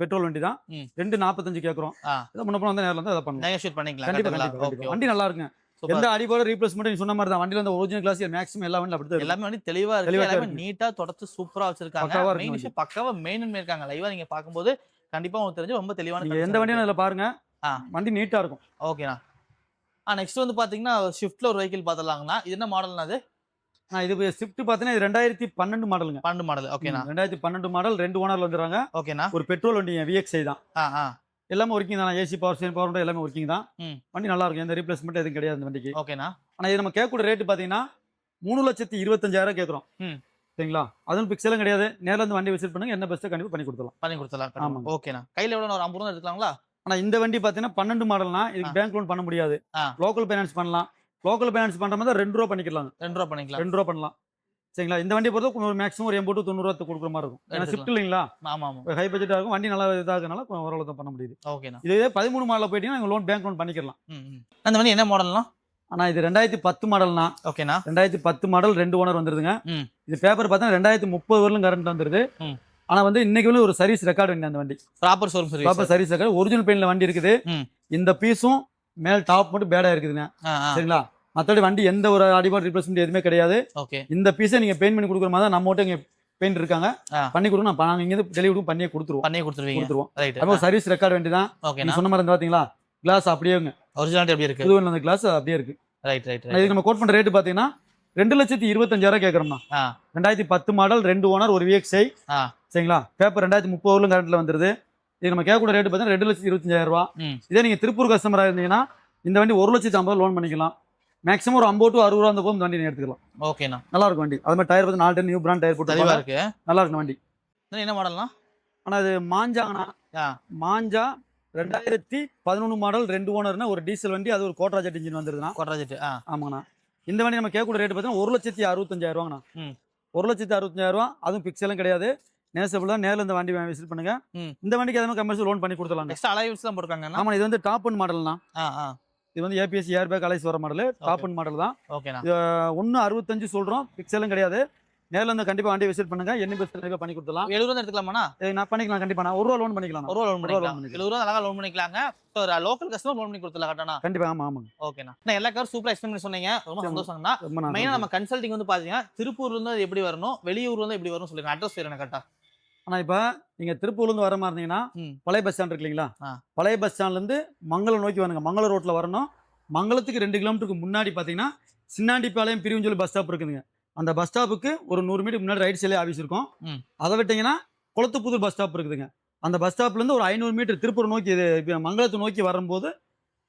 petrol வண்டி தான். ரெண்டு நாற்பத்தஞ்சு கேக்குறோம். ஆ. இதை முன்ன வந்து நேரில் வந்து அதை பண்ணலாம் பண்ணிக்கலாம். வண்டி நல்லா இருக்குங்க. சூப்பர். எந்த அடிபோட ரீப்ளேஸ்மெண்ட் நீ சொன்ன மாதிரி தான் வண்டியில வந்து ஒரிஜினல் கிளாஸ் மேக்ஸிமம் எல்லா வண்டியும் அப்படி எல்லாமே வந்து தெளிவா இருக்கு. எல்லாமே. நீட்டா தொடச்சு சூப்பரா வச்சிருக்காங்க. மெயின் வண்டி. விஷயம் பக்காவா மெயின் பண்ணிருக்காங்க லைவா நீங்க பாக்கும்போது கண்டிப்பா உங்களுக்கு தெரிஞ்சு ரொம்ப தெளிவான எந்த வண்டியும் இதுல பாருங்க. வண்டி நீட்டா இருக்கும். ஓகேண்ணா நெக்ஸ்ட் வந்து பாத்தீங்கன்னா ஷிஃப்ட்ல ஒரு வெஹிக்கிள் பாத்துலாங்கண்ணா இது என்ன மாடல்னா அது? இது ஸ்விஃப்ட் பார்த்தீங்கன்னா இது ரெண்டாயிரத்தி பன்னெண்டு மாடலுங்க பன்னெண்டு மாடல் ஓகேண்ணா ரெண்டாயிரத்தி பன்னெண்டு மாடல் ரெண்டு ஓனர்ல வந்துடுறாங்க. ஓகேண்ணா ஒரு பெட்ரோல் வண்டி விஎக்ஸ்ஐ தான். எல்லாமே ஒர்க்கிங் தான் ஏசி பவர் ஸ்டேரிங் பவர் எல்லாமே ஒர்க்கிங் தான். வண்டி நல்லா இருக்கும். எந்த ரீப்ளேஸ்மெண்ட் எதுவும் கிடையாது இந்த வண்டிக்கு. ஓகேண்ணா ஆனா இது நம்ம கேட்கக்கூடிய ரேட்டு பாத்தீங்கன்னா மூணு லட்சத்தி இருபத்தஞ்சாயிரம் கேட்குறோம். சரிங்களா? அதுவும் பிக்சலும் கிடையாது. நேர்ல இருந்து வண்டி விசிட் பண்ணுங்க. என்ன பெஸ்ட்டோ கண்டிப்பா பண்ணி கொடுத்துலாம் பண்ணி கொடுத்துலாம் ஆமாங்க. ஓகேண்ணா கையில எவ்வளவு ஒரு ஐம்பது ரூபா எடுத்துக்கலாங்களா? ஆனா இந்த வண்டி பாத்தீங்கன்னா பன்னெண்டு மாடல்னா இதுக்கு. பேங்க் லோன் பண்ண முடியாது. லோக்கல் ஃபைனான்ஸ் பண்ணலாம். லோக்கல் ஃபைனான்ஸ் பண்ற மாதிரி ரெண்டு ரூபா பண்ணிக்கலாம் ரெண்டு ரூபா பண்ணிக்கலாம். ரெண்டு ரூபா பண்ணலாம். சரிங்களா? இந்த வண்டி பொறுத்த மேக்ஸிமம் ஒரு எண்பது தொண்ணூறு ரூபா கொடுக்குற மாதிரி இருக்கும். ஏன்னா. ஷிஃப்ட் இல்லைங்களா? ஆமா ஆமா. ஹை பட்ஜெட்டாக இருக்கும். வண்டி நல்லா இதாகனால ஓரளவு தான் பண்ண முடியுது. ஓகேண்ணா இதே பதிமூணு மாடலில் போயிட்டீங்கன்னா லோன் பேங்க் லோன் பண்ணிக்கலாம். அந்த வண்டி என்ன மாடல்னா ஆனா இது ரெண்டாயிரத்தி பத்து மாடல்னா ஓகேண்ணா ரெண்டாயிரத்தி பத்து மாடல் ரெண்டு ஓனர் வந்துருதுங்க. இது பேப்பர் பார்த்தா ரெண்டாயிரத்தி முப்பது வரலும் கரண்ட் வந்துருது. ஆனா வந்து இன்னைக்கு வந்து ஒரு சர்வீஸ் ரெக்கார்டு வண்டி அந்த வண்டி. Proper showroom service proper service record original பெயின்ல வண்டி இருக்குது. இந்த பீஸும் மேல் டாப் மட்டும் பேடா இருக்குதுங்க. சரிங்களா? மற்றபடி வண்டி எந்த ஒரு அடிபாட் ரிப்ளேஸ்மெண்ட் எதுவுமே கிடையாது. ஓகே இந்த பீஸை நீங்க பெயிண்ட் பண்ணி கொடுக்குற மாதிரி தான் நம்ம மட்டும் இங்க பெயிண்ட் இருக்காங்க. பண்ணி கொடுங்க நான் நாங்கள் இங்கேருந்து டெலிவரி பண்ணியே கொடுத்துருவோம். பண்ணியே கொடுத்துருவீங்க. கொடுத்துருவோம். ரைட் அப்போ சர்வீஸ் ரெக்கார்டு வண்டி தான் ஓகேண்ணா நீங்க சொன்ன மாதிரி இருந்தா பாத்தீங்களா? கிளாஸ் அப்படியேங்க ஒரிஜினாலிட்டி எப்படி இருக்கு? புதுவன் அந்த கிளாஸ் அப்படியே இருக்கு. ரைட் ரைட் இதுக்கு நம்ம கோட் பண்ற ரேட்டு பாத்தீங்கன்னா ரெண்டு லட்சத்தி இருபத்தஞ்சாயிரம் கேட்குறோம்னா ரெண்டாயிரத்தி பத்து மாடல் ரெண்டு ஓனர் ஒரு விஎக்ஸ்ஐ ஆ. சரிங்களா? பேப்பர் ரெண்டாயிரத்தி முப்பது வரலும் கரண்ட்ல வந்துருது. இது நம்ம கேட்கக்கூடிய ரேட்டு பார்த்தீங்கன்னா ரெண்டு லட்சத்தி இருபத்தஞ்சாயிரம் ரூபா. இதே நீங்க திருப்பூர் கஸ்டமரா இருந்தீங்கன்னா இந்த வண்டி ஒரு லட்சத்தி ஐம்பது லோன் பண்ணிக்கலாம். மேக்ஸிமம் ஒரு ஐம்பது டு அறுபது ரூபா அந்த போது இந்த வண்டி நீங்க எடுத்துக்கலாம். ஓகேண்ணா. நல்லா இருக்கும் வண்டி. அது மாதிரி டயர் பார்த்து நாலு டயர் நியூ பிராண்ட் டயர் போட்டு இருக்கு. நல்லா இருக்கும் வண்டி என்ன மாடல்னா ஆனா இது மாஞ்சாங்கண்ணா. மாஞ்சா ரெண்டாயிரத்தி பதினொன்று மாடல் ரெண்டு ஓனர்னா ஒரு டீசல் வண்டி அது ஒரு கோட்ரா ஜெட் இன்ஜின் வந்துருதுண்ணா. கொட்ராஜெட் ஆ. ஆமாங்கண்ணா. இந்த வண்டி நம்ம கேட்கக்கூடிய ரேட் பார்த்தீங்கன்னா ஒரு லட்சத்தி அறுபத்தஞ்சாயிரம் ம். ஒரு லட்சத்தி அறுபத்தஞ்சாயிரம் ரூபா அதுவும் பிக்சலும் கிடையாது. நேசபிளாக நேரில் இந்த வண்டி விசிட் பண்ணுங்க. இந்த வண்டிக்கு எதனா கமர்ஷியல் லோன் பண்ணி கொடுத்துடலாம் நெக்ஸ்ட் அலைவ்ஸ் தான் போட்டுருக்காங்கண்ணா. ஆமா இது வந்து டாப் அண்ட் மாடல்னா ஆ. இது வந்து ஏபிஎஸ் ஏர் பேக் அலைஸ் வர மாடல் டாப் அண்ட் மாடல் தான். ஒன்று அறுபத்தஞ்சு சொல்கிறோம் பிக்சலும் கிடையாது. நேரில் வந்து கண்டிப்பாக வண்டி விசிட் பண்ணுங்க. என்ன பெஸ்ட் கண்டிப்பாக பண்ணி கொடுத்துடலாம். எழுபது ரூபா எடுத்துக்கலாமாண்ணா? இது நான் பண்ணிக்கலாம் கண்டிப்பாக நான் ஒரு ரூபா லோன் பண்ணிக்கலாம் ஒரு ரூபா லோன் பண்ணிக்கலாம். எழுபது ரூபா அழகா லோன் பண்ணிக்கலாங்க. லோக்கல் கஸ்டமர் லோன் பண்ணி கொடுத்துடலாம் கரெக்டாண்ணா? கண்டிப்பாக ஆமாம் ஆமாங்க. ஓகேண்ணா நான் எல்லா காரும் சூப்பரா எக்ஸ்பிளைன் பண்ணி சொன்னீங்க. ரொம்ப நான் மெயினாக நம்ம கன்சல்டிங் வந்து பார்த்தீங்கன்னா திருப்பூர்ல இருந்து அது எப்படி வரணும் வெளியூர்ல இருந்து எப்படி வரணும் சொல்லுங்க அட்ரஸ் வேணும் கரெக்டா. ஆனால் இப்போ நீங்கள் திருப்பூர்லேருந்து வர மாதிரி இருந்தீங்கன்னா. பழைய பஸ் ஸ்டாண்ட் இருக்கு இல்லைங்களா. பழைய பஸ் ஸ்டாண்ட்லேருந்து மங்களம் நோக்கி வரணுங்க மங்களம் ரோட்டில் வரணும் மங்களத்துக்கு ரெண்டு கிலோமீட்டருக்கு முன்னாடி பார்த்தீங்கன்னா சின்னாண்டிப்பாளையம் பிரிவுன்னு சொல்லி பஸ் ஸ்டாப் இருக்குதுங்க அந்த பஸ் ஸ்டாப்புக்கு ஒரு நூறு மீட்டர் முன்னாடி ரைட் சைட்லேயே ஆஃபீஸ் இருக்கும். அதை விட்டீங்கன்னா குளத்துப்புதூர் பஸ் ஸ்டாப் இருக்குதுங்க அந்த பஸ் ஸ்டாப்லேருந்து ஒரு ஐநூறு மீட்டர் திருப்பூர் நோக்கி மங்களத்தை நோக்கி வரும்போது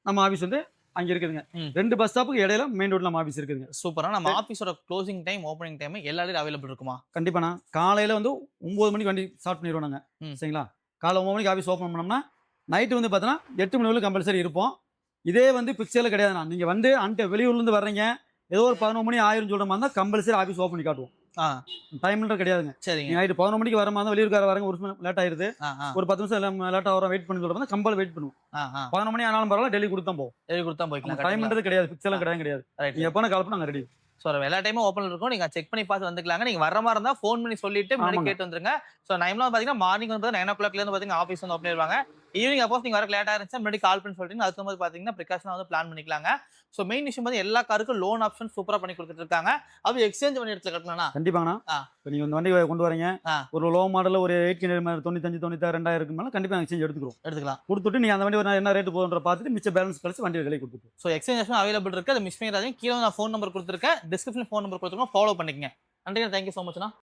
நம்ம ஆஃபீஸ் வந்து அங்கே இருக்குதுங்க. ரெண்டு பஸ் ஸ்டாப்புக்கு இடையில மெயின் ரோட்ல நம்ம ஆஃபீஸ் இருக்குதுங்க. சூப்பரா நம்ம ஆஃபீஸோட க்ளோசிங் டைம் ஓப்பனிங் டைம் எல்லா இடத்துல அவைலபிள் இருக்குமா? கண்டிப்பாண்ணா. காலையில் வந்து ஒம்பது மணிக்கு வண்டி ஸ்டார்ட் பண்ணிடுவோம். சரிங்களா? காலை ஒம்பது மணிக்கு ஆஃபீஸ் ஓப்பன் பண்ணோம்னா நைட்டு வந்து பார்த்தோன்னா எட்டு மணி வரைக்கும் கம்பல்சரி இருப்போம். இதே வந்து பிக்சரில் கிடையாதுண்ணா. நீங்கள் வந்து அன்ட்டு வெளியூர்லேருந்து வர்றீங்க. ஏதோ ஒரு பதினொரு மணி ஆயிரம் சொல்கிற மாதிரி இருந்தால் கம்பல்சரி ஆஃபீஸ் ஓப்பன் பண்ணி காட்டுவோம். ஆ. டைம்ன்ற கிடையாதுங்க. சரிங்க. நைட்டு பதினொரு மணிக்கு வர மாதிரி வெளியூர்கார வரங்க ஒரு லேட் ஆயிருது ஒரு பத்து நிமிஷம் லேட்டாக வர வெயிட் பண்ணி சொல்கிறதா கம்பல் வெயிட் பண்ணுவோம். பதினொரு மணி ஆனாலும் பரவாயில்ல டெல்லி கொடுத்தா போவோம். எழுதி கொடுத்தா போய்க்கலாம் டைம்ன்றது கிடையாது பிக்சர்லாம் கிடையாது கிடையாது. ரைட் நீங்கள் எப்போனா கால் பண்ணி நாங்கள் ரெடி ஸோ எல்லா டைமும் ஓப்பன் இருக்கும். நீங்க செக் பண்ணி பார்த்து வந்துக்கலாங்க. நீங்க வர மாதிரி இருந்தா ஃபோன் பண்ணி சொல்லிட்டு முன்னாடி. கேட்டு வந்துருங்க. ஸோ டைம்லாம் பாத்தீங்கன்னா மார்னிங் வந்து நைன் ஓ கிளாக்ல இருந்து பாத்தீங்கன்னா ஆஃபீஸ் வந்து ஓப்பன் பண்ணிடுவாங்க ஈவினிங் அப்போ நீங்க வர லேட்டா இருந்துச்சா முன்னாடி கால் பண்ணி சொல்லிட்டு அதுக்கு வந்து பாத்தீங்கன்னா ப்ரிகாஷனா வந்து பிளான் பண்ணிக்கலாங்க. ஸோ மெயின் விஷயம் வந்து எல்லா காருக்கும் லோன் ஆப்ஷன் சூப்பரா பண்ணி கொடுத்துட்டு இருக்காங்க. அது எக்ஸ்சேஞ்ச் பண்ணி எடுத்து கட்டலாம் கண்டிப்பாங்கண்ணா. இப்போ நீங்கள் இந்த வண்டி கொண்டு வரீங்க. ஆ. ஒரு லோ மாடலில் ஒரு எயிட் கிலோமீட்டர் தொண்ணூத்தஞ்சு தொண்ணூத்தாறு ரெண்டாயிரம் மேலே கண்டிப்பாக எக்ஸ்சேஞ்ச் எடுத்துக்கிறோம் எடுத்துக்கலாம். கொடுத்துட்டு நீங்கள் அந்த வண்டி ஒரு என்ன ரேட்டு போகுன்ற பார்த்துட்டு மிச்ச பேலன்ஸ் கழிச்சு வண்டி விலை கொடுத்துட்டு ஸோ எக்ஸ்சேஞ்ச் ஆப்ஷன் அவைலபிள் இருக்கு. அதை மிஸ் பண்ணிடாதீங்க. கீழே நான் ஃபோன் நம்பர் கொடுத்துருக்கேன். டிஸ்கிரிப்ஷன் ஃபோன் நம்பர் கொடுத்துருக்கோம். ஃபாலோ பண்ணிக்கங்க. நன்றி தேங்க்யூ ஸோ மச்ண்ணா